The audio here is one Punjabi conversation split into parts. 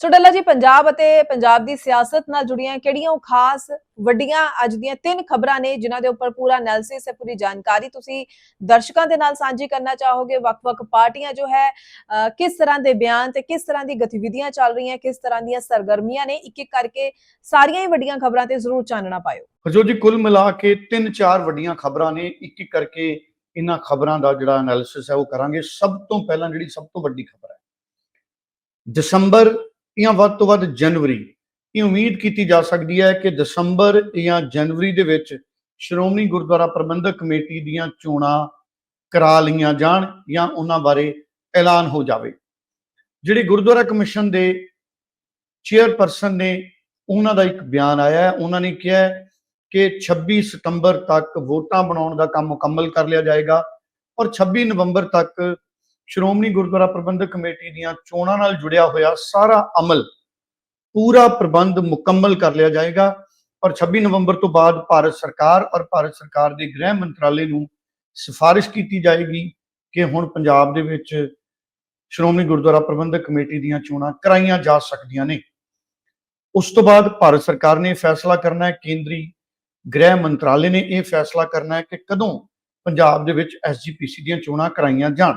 ਸੋ ਡੱਲਾ ਜੀ, ਪੰਜਾਬ ਅਤੇ ਪੰਜਾਬ ਦੀ ਸਿਆਸਤ ਨਾਲ ਜੁੜੀਆਂ ਕਿਹੜੀਆਂ ਉਹ ਖਾਸ ਵੱਡੀਆਂ ਅੱਜ ਦੀਆਂ ਤਿੰਨ ਖਬਰਾਂ ਨੇ ਜਿਨ੍ਹਾਂ ਦੇ ਉੱਪਰ ਪੂਰਾ ਐਨਾਲਿਸਿਸ ਹੈ, ਪੂਰੀ ਜਾਣਕਾਰੀ ਤੁਸੀਂ ਦਰਸ਼ਕਾਂ ਦੇ ਨਾਲ ਸਾਂਝੀ ਕਰਨਾ ਚਾਹੋਗੇ। ਵੱਖ-ਵੱਖ ਪਾਰਟੀਆਂ ਜੋ ਹੈ ਕਿਸ ਤਰ੍ਹਾਂ ਦੇ ਬਿਆਨ ਤੇ ਕਿਸ ਤਰ੍ਹਾਂ ਦੀ ਗਤੀਵਿਧੀਆਂ ਚੱਲ ਰਹੀਆਂ, ਕਿਸ ਤਰ੍ਹਾਂ ਦੀਆਂ ਸਰਗਰਮੀਆਂ ਨੇ ਇੱਕ ਇੱਕ ਕਰਕੇ ਸਾਰੀਆਂ ਹੀ ਵੱਡੀਆਂ ਖਬਰਾਂ ਤੇ ਜ਼ਰੂਰ ਚਾਨਣਾ ਪਾਇਓ। ਹਰਜੋਤ ਜੀ ਕੁੱਲ ਮਿਲਾ ਕੇ ਤਿੰਨ ਚਾਰ ਵੱਡੀਆਂ ਖਬਰਾਂ ਨੇ ਇੱਕ ਇੱਕ ਕਰਕੇ ਇਹਨਾਂ ਖਬਰਾਂ ਦਾ ਜਿਹੜਾ ਐਨਾਲਿਸਿਸ ਹੈ, ਉਹ ਕਰਾਂਗੇ। ਸਭ ਤੋਂ ਪਹਿਲਾਂ ਜਿਹੜੀ ਸਭ ਤੋਂ ਵੱਡੀ ਖਬਰ ਹੈ, ਦਸੰਬਰ ਜਾਂ ਵੱਧ ਤੋਂ ਵੱਧ ਜਨਵਰੀ। ਇਹ ਉਮੀਦ ਕੀਤੀ ਜਾ ਸਕਦੀ ਹੈ ਕਿ ਦਸੰਬਰ ਜਾਂ ਜਨਵਰੀ ਦੇ ਵਿੱਚ ਸ਼੍ਰੋਮਣੀ ਗੁਰਦੁਆਰਾ ਪ੍ਰਬੰਧਕ ਕਮੇਟੀ ਦੀਆਂ ਚੋਣਾਂ ਕਰਾ ਲਈਆਂ ਜਾਣ ਜਾਂ ਉਹਨਾਂ ਬਾਰੇ ਐਲਾਨ ਹੋ ਜਾਵੇ। ਜਿਹੜੇ ਗੁਰਦੁਆਰਾ ਕਮਿਸ਼ਨ ਦੇ ਚੇਅਰਪਰਸਨ ਨੇ ਉਹਨਾਂ ਦਾ ਇੱਕ ਬਿਆਨ ਆਇਆ ਹੈ। ਉਹਨਾਂ ਨੇ ਕਿਹਾ ਕਿ 26 ਸਤੰਬਰ ਤੱਕ ਵੋਟਾਂ ਬਣਾਉਣ ਦਾ ਕੰਮ ਮੁਕੰਮਲ ਕਰ ਲਿਆ ਜਾਏਗਾ ਔਰ 26 ਨਵੰਬਰ ਤੱਕ ਸ਼੍ਰੋਮਣੀ ਗੁਰਦੁਆਰਾ ਪ੍ਰਬੰਧਕ ਕਮੇਟੀ ਦੀਆਂ ਚੋਣਾਂ ਨਾਲ ਜੁੜਿਆ ਹੋਇਆ ਸਾਰਾ ਅਮਲ ਪੂਰਾ ਪ੍ਰਬੰਧ ਮੁਕੰਮਲ ਕਰ ਲਿਆ ਜਾਏਗਾ ਔਰ 26 ਨਵੰਬਰ ਤੋਂ ਬਾਅਦ ਭਾਰਤ ਸਰਕਾਰ ਔਰ ਭਾਰਤ ਸਰਕਾਰ ਦੇ ਗ੍ਰਹਿ ਮੰਤਰਾਲੇ ਨੂੰ ਸਿਫਾਰਿਸ਼ ਕੀਤੀ ਜਾਏਗੀ ਕਿ ਹੁਣ ਪੰਜਾਬ ਦੇ ਵਿੱਚ ਸ਼੍ਰੋਮਣੀ ਗੁਰਦੁਆਰਾ ਪ੍ਰਬੰਧਕ ਕਮੇਟੀ ਦੀਆਂ ਚੋਣਾਂ ਕਰਾਈਆਂ ਜਾ ਸਕਦੀਆਂ ਨੇ। ਉਸ ਤੋਂ ਬਾਅਦ ਭਾਰਤ ਸਰਕਾਰ ਨੇ ਫੈਸਲਾ ਕਰਨਾ ਹੈ, ਕੇਂਦਰੀ ਗ੍ਰਹਿ ਮੰਤਰਾਲੇ ਨੇ ਇਹ ਫੈਸਲਾ ਕਰਨਾ ਹੈ ਕਿ ਕਦੋਂ ਪੰਜਾਬ ਦੇ ਵਿੱਚ ਐਸਜੀਪੀਸੀ ਦੀਆਂ ਚੋਣਾਂ ਕਰਾਈਆਂ ਜਾਣ।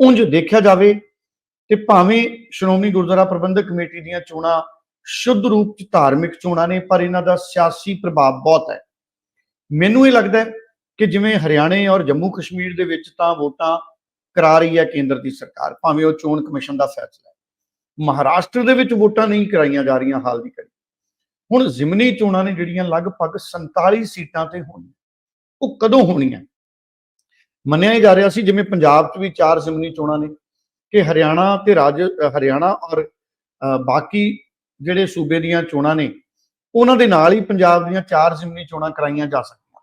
ਉਂਝ ਦੇਖਿਆ ਜਾਵੇ ਤੇ ਭਾਵੇਂ ਸ਼੍ਰੋਮਣੀ ਗੁਰਦੁਆਰਾ ਪ੍ਰਬੰਧਕ ਕਮੇਟੀ ਦੀਆਂ ਚੋਣਾਂ ਸ਼ੁੱਧ ਰੂਪ ਚ ਧਾਰਮਿਕ ਚੋਣਾਂ ਨੇ, ਪਰ ਇਹਨਾਂ ਦਾ ਸਿਆਸੀ ਪ੍ਰਭਾਵ ਬਹੁਤ ਹੈ। ਮੈਨੂੰ ਇਹ ਲੱਗਦਾ ਹੈ ਕਿ ਜਿਵੇਂ ਹਰਿਆਣੇ ਔਰ ਜੰਮੂ ਕਸ਼ਮੀਰ ਦੇ ਵਿੱਚ ਤਾਂ ਵੋਟਾਂ ਕਰਾ ਰਹੀ ਹੈ ਕੇਂਦਰ ਦੀ ਸਰਕਾਰ, ਭਾਵੇਂ ਉਹ ਚੋਣ ਕਮਿਸ਼ਨ ਦਾ ਫੈਸਲਾ ਹੈ। ਮਹਾਰਾਸ਼ਟਰ ਦੇ ਵਿੱਚ ਵੋਟਾਂ ਨਹੀਂ ਕਰਾਈਆਂ ਜਾ ਰਹੀਆਂ ਹਾਲ ਦੀ ਘੜੀ। ਹੁਣ ਜ਼ਿਮਨੀ ਚੋਣਾਂ ਨੇ ਜਿਹੜੀਆਂ ਲਗਭਗ 47 ਸੀਟਾਂ ਤੇ ਹੋਣੀਆਂ, ਉਹ ਕਦੋਂ ਹੋਣੀਆਂ? ਮੰਨਿਆ ਹੀ ਜਾ ਰਿਹਾ ਸੀ, ਜਿਵੇਂ ਪੰਜਾਬ 'ਚ ਵੀ ਚਾਰ ਜ਼ਿਮਨੀ ਚੋਣਾਂ ਨੇ ਕਿ ਹਰਿਆਣਾ ਤੇ ਰਾਜ ਹਰਿਆਣਾ ਔਰ ਬਾਕੀ ਜਿਹੜੇ ਸੂਬੇ ਦੀਆਂ ਚੋਣਾਂ ਨੇ, ਉਹਨਾਂ ਦੇ ਨਾਲ ਹੀ ਪੰਜਾਬ ਦੀਆਂ ਚਾਰ ਜ਼ਿਮਨੀ ਚੋਣਾਂ ਕਰਾਈਆਂ ਜਾ ਸਕਦੀਆਂ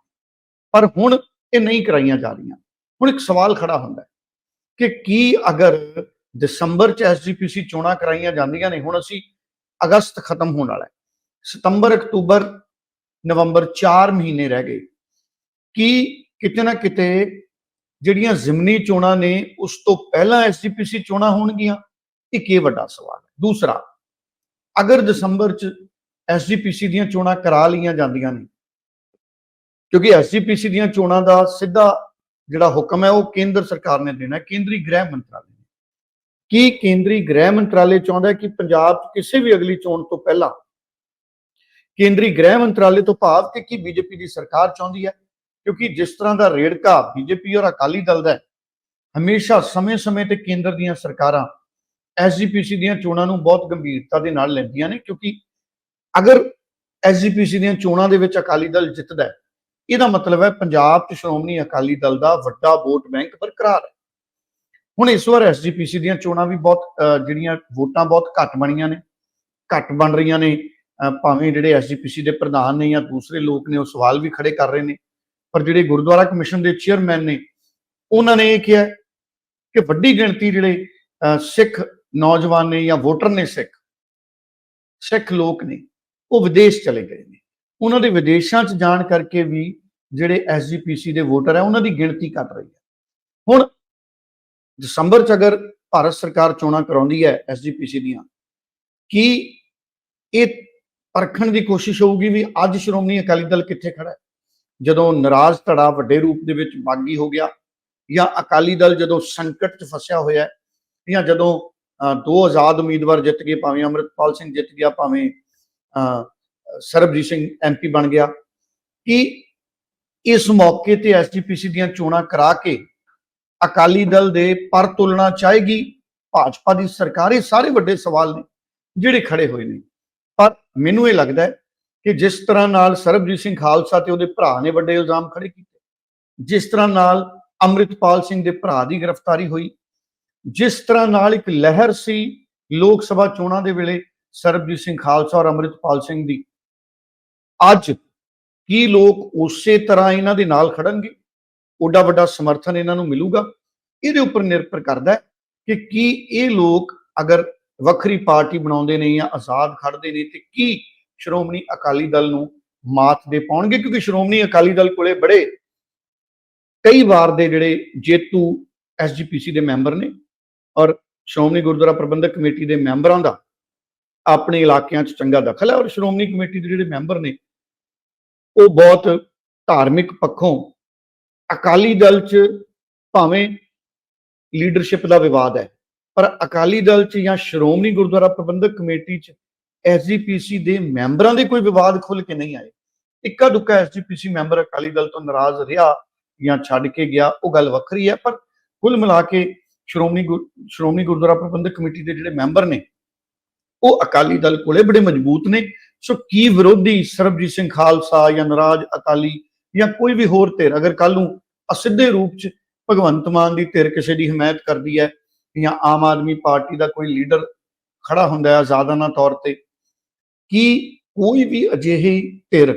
ਪਰ ਹੁਣ ਇਹ ਨਹੀਂ ਕਰਾਈਆਂ ਜਾ ਰਹੀਆਂ। ਹੁਣ ਇੱਕ ਸਵਾਲ ਖੜਾ ਹੁੰਦਾ ਹੈ ਕਿ ਕੀ ਅਗਰ ਦਸੰਬਰ ਚ ਐਸਜੀਪੀਸੀ ਚੋਣਾਂ ਕਰਾਈਆਂ ਜਾਂਦੀਆਂ ਨੇ, ਹੁਣ ਅਸੀਂ ਅਗਸਤ ਖਤਮ ਹੋਣ ਵਾਲਾ ਹੈ, ਸਤੰਬਰ, ਅਕਤੂਬਰ, ਨਵੰਬਰ 4 ਮਹੀਨੇ ਰਹਿ ਗਏ, ਕੀ ਕਿਤੇ ਨਾ ਕਿਤੇ ਜਿਹੜੀਆਂ ਜ਼ਿਮਨੀ ਚੋਣਾਂ ਨੇ, ਉਸ ਤੋਂ ਪਹਿਲਾਂ ਐਸਜੀਪੀਸੀ ਚੋਣਾਂ ਹੋਣਗੀਆਂ। ਇੱਕ ਇਹ ਵੱਡਾ ਸਵਾਲ ਹੈ? ਦੂਸਰਾ, ਅਗਰ ਦਸੰਬਰ ਚ ਐਸਜੀਪੀਸੀ ਦੀਆਂ ਚੋਣਾਂ ਕਰਾ ਲਈਆਂ ਜਾਂਦੀਆਂ ਨੇ, ਕਿਉਂਕਿ ਐਸਜੀਪੀਸੀ ਦੀਆਂ ਚੋਣਾਂ ਦਾ ਸਿੱਧਾ ਜਿਹੜਾ ਹੁਕਮ ਹੈ, ਉਹ ਕੇਂਦਰ ਸਰਕਾਰ ਨੇ ਦੇਣਾ ਹੈ ਕੇਂਦਰੀ ਗ੍ਰਹਿ ਮੰਤਰਾਲੇ ਨੇ। ਕੀ ਕੇਂਦਰੀ ਗ੍ਰਹਿ ਮੰਤਰਾਲੇ ਚਾਹੁੰਦਾ ਹੈ ਕਿ ਪੰਜਾਬ 'ਚ ਕਿਸੇ ਵੀ ਅਗਲੀ ਚੋਣ ਤੋਂ ਪਹਿਲਾਂ ਕੇਂਦਰੀ ਗ੍ਰਹਿ ਮੰਤਰਾਲੇ ਤੋਂ ਭਾਵ ਕਿ ਕੀ ਬੀਜੇਪੀ ਦੀ ਸਰਕਾਰ ਚਾਹੁੰਦੀ ਹੈ? ਕਿਉਂਕਿ ਜਿਸ ਤਰ੍ਹਾਂ ਦਾ ਰੇੜਕਾ ਬੀਜੇਪੀ ਔਰ ਅਕਾਲੀ ਦਲ ਦਾ ਹਮੇਸ਼ਾ ਸਮੇਂ-ਸਮੇਂ ਤੇ ਕੇਂਦਰ ਦੀਆਂ ਸਰਕਾਰਾਂ ਐਸਜੀਪੀਸੀ ਦੀਆਂ ਚੋਣਾਂ ਨੂੰ ਬਹੁਤ ਗੰਭੀਰਤਾ ਦੇ ਨਾਲ ਲੈਂਦੀਆਂ ਨੇ, ਕਿਉਂਕਿ ਅਗਰ ਐਸਜੀਪੀਸੀ ਦੀਆਂ ਚੋਣਾਂ ਦੇ ਵਿੱਚ ਅਕਾਲੀ ਦਲ ਜਿੱਤਦਾ ਇਹਦਾ ਮਤਲਬ ਹੈ ਪੰਜਾਬ 'ਚ ਸ਼੍ਰੋਮਣੀ ਅਕਾਲੀ ਦਲ ਦਾ ਵੱਡਾ ਵੋਟ ਬੈਂਕ ਬਰਕਰਾਰ ਹੈ। ਹੁਣ ਇਸ ਵਾਰ ਐਸਜੀਪੀਸੀ ਦੀਆਂ ਚੋਣਾਂ ਵੀ ਬਹੁਤ ਜਿਹੜੀਆਂ ਵੋਟਾਂ ਬਹੁਤ ਘੱਟ ਬਣੀਆਂ ਨੇ, ਘੱਟ ਬਣ ਰਹੀਆਂ ਨੇ ਭਾਵੇਂ ਜਿਹੜੇ ਐਸਜੀਪੀਸੀ ਦੇ ਪ੍ਰਧਾਨ ਨੇ ਜਾਂ ਦੂਸਰੇ ਲੋਕ ਨੇ, ਉਹ ਸਵਾਲ ਵੀ ਖੜੇ ਕਰ ਰਹੇ ਨੇ। ਪਰ ਜਿਹੜੇ ਗੁਰਦੁਆਰਾ ਕਮਿਸ਼ਨ ਦੇ ਚੇਅਰਮੈਨ ਨੇ, ਉਹਨਾਂ ਨੇ ਇਹ ਕਿਹਾ ਕਿ ਵੱਡੀ ਗਿਣਤੀ ਜਿਹੜੇ ਸਿੱਖ ਨੌਜਵਾਨ ਨੇ ਜਾਂ ਵੋਟਰ ਨੇ ਸਿੱਖ ਸਿੱਖ ਲੋਕ ਨੇ, ਉਹ ਵਿਦੇਸ਼ ਚਲੇ ਗਏ ਨੇ। ਉਹਨਾਂ ਦੇ ਵਿਦੇਸ਼ਾਂ 'ਚ ਜਾਣ ਕਰਕੇ ਵੀ ਜਿਹੜੇ ਐਸਜੀਪੀਸੀ ਦੇ ਵੋਟਰ ਹੈ ਉਹਨਾਂ ਦੀ ਗਿਣਤੀ ਘਟ ਰਹੀ ਹੈ। ਹੁਣ ਦਸੰਬਰ 'ਚ ਅਗਰ ਭਾਰਤ ਸਰਕਾਰ ਚੋਣਾਂ ਕਰਾਉਂਦੀ ਹੈ ਐਸਜੀਪੀਸੀ ਦੀਆਂ, ਕੀ ਇਹ ਪਰਖਣ ਦੀ ਕੋਸ਼ਿਸ਼ ਹੋਊਗੀ ਵੀ ਅੱਜ ਸ਼੍ਰੋਮਣੀ ਅਕਾਲੀ ਦਲ ਕਿੱਥੇ ਖੜਾ ਹੈ? ਜਦੋਂ ਨਰਾਜ਼ ਧੜਾ ਵੱਡੇ ਰੂਪ ਦੇ ਵਿੱਚ ਬਾਗੀ ਹੋ ਗਿਆ ਜਾਂ ਅਕਾਲੀ ਦਲ ਜਦੋਂ ਸੰਕਟ 'ਚ ਫਸਿਆ ਹੋਇਆ ਜਾਂ ਜਦੋਂ ਅਹ, ਦੋ ਆਜ਼ਾਦ ਉਮੀਦਵਾਰ ਜਿੱਤ ਗਏ ਭਾਵੇਂ ਅਮਰਿਤਪਾਲ ਸਿੰਘ ਜਿੱਤ ਗਿਆ ਭਾਵੇਂ ਅਹ, ਸਰਬਜੀਤ ਸਿੰਘ ਐਮਪੀ ਬਣ ਗਿਆ ਕਿ ਇਸ ਮੌਕੇ ਤੇ ਐਸਜੀਪੀਸੀ ਦੀਆਂ ਚੋਣਾਂ ਕਰਾ ਕੇ ਅਕਾਲੀ ਦਲ ਦੇ ਪਰ ਤੁਲਨਾ ਚਾਹੇਗੀ ਭਾਜਪਾ ਦੀ ਸਰਕਾਰ ਇਹ ਸਾਰੇ ਵੱਡੇ ਸਵਾਲ ਨੇ ਜਿਹੜੇ ਖੜੇ ਹੋਏ ਨੇ। ਪਰ ਮੈਨੂੰ ਇਹ ਲੱਗਦਾ ਹੈ ਕਿ ਜਿਸ ਤਰ੍ਹਾਂ ਨਾਲ ਸਰਬਜੀਤ ਸਿੰਘ ਖਾਲਸਾ ਤੇ ਉਹਦੇ ਭਰਾ ਨੇ ਵੱਡੇ ਇਲਜ਼ਾਮ ਖੜੇ ਕੀਤੇ, ਜਿਸ ਤਰ੍ਹਾਂ ਨਾਲ ਅੰਮ੍ਰਿਤਪਾਲ ਸਿੰਘ ਦੇ ਭਰਾ ਦੀ ਗ੍ਰਿਫਤਾਰੀ ਹੋਈ, ਜਿਸ ਤਰ੍ਹਾਂ ਨਾਲ ਇੱਕ ਲਹਿਰ ਸੀ ਲੋਕ ਸਭਾ ਚੋਣਾਂ ਦੇ ਵੇਲੇ ਸਰਬਜੀਤ ਸਿੰਘ ਖਾਲਸਾ ਔਰ ਅੰਮ੍ਰਿਤਪਾਲ ਸਿੰਘ ਦੀ। ਅੱਜ ਕੀ ਲੋਕ ਉਸੇ ਤਰ੍ਹਾਂ ਇਹਨਾਂ ਦੇ ਨਾਲ ਖੜਨਗੇ? ਓਡਾ ਵੱਡਾ ਸਮਰਥਨ ਇਹਨਾਂ ਨੂੰ ਮਿਲੂਗਾ? ਇਹਦੇ ਉੱਪਰ ਨਿਰਭਰ ਕਰਦਾ ਹੈ ਕਿ ਕੀ ਇਹ ਲੋਕ ਅਗਰ ਵੱਖਰੀ ਪਾਰਟੀ ਬਣਾਉਂਦੇ ਨੇ ਜਾਂ ਆਜ਼ਾਦ ਖੜਦੇ ਨੇ ਤੇ ਕੀ ਸ਼੍ਰੋਮਣੀ ਅਕਾਲੀ ਦਲ ਨੂੰ ਮਾਤ ਦੇ ਪਾਉਣਗੇ? ਕਿਉਂਕਿ ਸ਼੍ਰੋਮਣੀ ਅਕਾਲੀ ਦਲ ਕੋਲੇ ਬੜੇ ਕਈ ਵਾਰ ਦੇ ਜਿਹੜੇ ਜੇਤੂ ਐਸਜੀਪੀਸੀ ਦੇ ਮੈਂਬਰ ਨੇ ਔਰ ਸ਼੍ਰੋਮਣੀ ਗੁਰਦੁਆਰਾ ਪ੍ਰਬੰਧਕ ਕਮੇਟੀ ਦੇ ਮੈਂਬਰਾਂ ਦਾ ਆਪਣੇ ਇਲਾਕਿਆਂ 'ਚ ਚੰਗਾ ਦਖਲ ਹੈ ਔਰ ਸ਼੍ਰੋਮਣੀ ਕਮੇਟੀ ਦੇ ਜਿਹੜੇ ਮੈਂਬਰ ਨੇ, ਉਹ ਬਹੁਤ ਧਾਰਮਿਕ ਪੱਖੋਂ ਅਕਾਲੀ ਦਲ 'ਚ ਭਾਵੇਂ ਲੀਡਰਸ਼ਿਪ ਦਾ ਵਿਵਾਦ ਹੈ, ਪਰ ਅਕਾਲੀ ਦਲ 'ਚ ਜਾਂ ਸ਼੍ਰੋਮਣੀ ਗੁਰਦੁਆਰਾ ਪ੍ਰਬੰਧਕ ਕਮੇਟੀ 'ਚ ਐਸਜੀਪੀਸੀ ਦੇ ਮੈਂਬਰਾਂ ਦੇ ਕੋਈ ਵਿਵਾਦ ਖੁੱਲ ਕੇ ਨਹੀਂ ਆਏ। ਇੱਕਾ ਦੁੱਕਾ ਐਸਜੀਪੀਸੀ ਮੈਂਬਰ ਅਕਾਲੀ ਦਲ ਤੋਂ ਨਾਰਾਜ਼ ਰਿਹਾ ਜਾਂ ਛੱਡ ਕੇ ਗਿਆ, ਉਹ ਗੱਲ ਵੱਖਰੀ ਹੈ, ਪਰ ਕੁੱਲ ਮਿਲਾ ਕੇ ਸ਼੍ਰੋਮਣੀ ਗੁਰ- ਸ਼੍ਰੋਮਣੀ ਗੁਰਦੁਆਰਾ ਪ੍ਰਬੰਧਕ ਕਮੇਟੀ ਦੇ ਜਿਹੜੇ ਮੈਂਬਰ ਨੇ, ਉਹ ਅਕਾਲੀ ਦਲ ਕੋਲੇ ਬੜੇ ਮਜ਼ਬੂਤ ਨੇ। ਸੋ ਕੀ ਵਿਰੋਧੀ ਸਰਬਜੀਤ ਸਿੰਘ ਖਾਲਸਾ ਜਾਂ ਨਾਰਾਜ਼ ਅਕਾਲੀ ਜਾਂ ਕੋਈ ਵੀ ਹੋਰ ਧਿਰ, ਅਗਰ ਕੱਲ ਨੂੰ ਅਸਿੱਧੇ ਰੂਪ 'ਚ ਭਗਵੰਤ ਮਾਨ ਦੀ ਧਿਰ ਕਿਸੇ ਦੀ ਹਮਾਇਤ ਕਰਦੀ ਹੈ ਜਾਂ ਆਮ ਆਦਮੀ ਪਾਰਟੀ ਦਾ ਕੋਈ ਲੀਡਰ ਖੜਾ ਹੁੰਦਾ ਹੈ ਆਜ਼ਾਦਾਨਾ ਤੌਰ ਤੇ ਕੀ ਕੋਈ ਵੀ ਅਜਿਹੀ ਧਿਰ,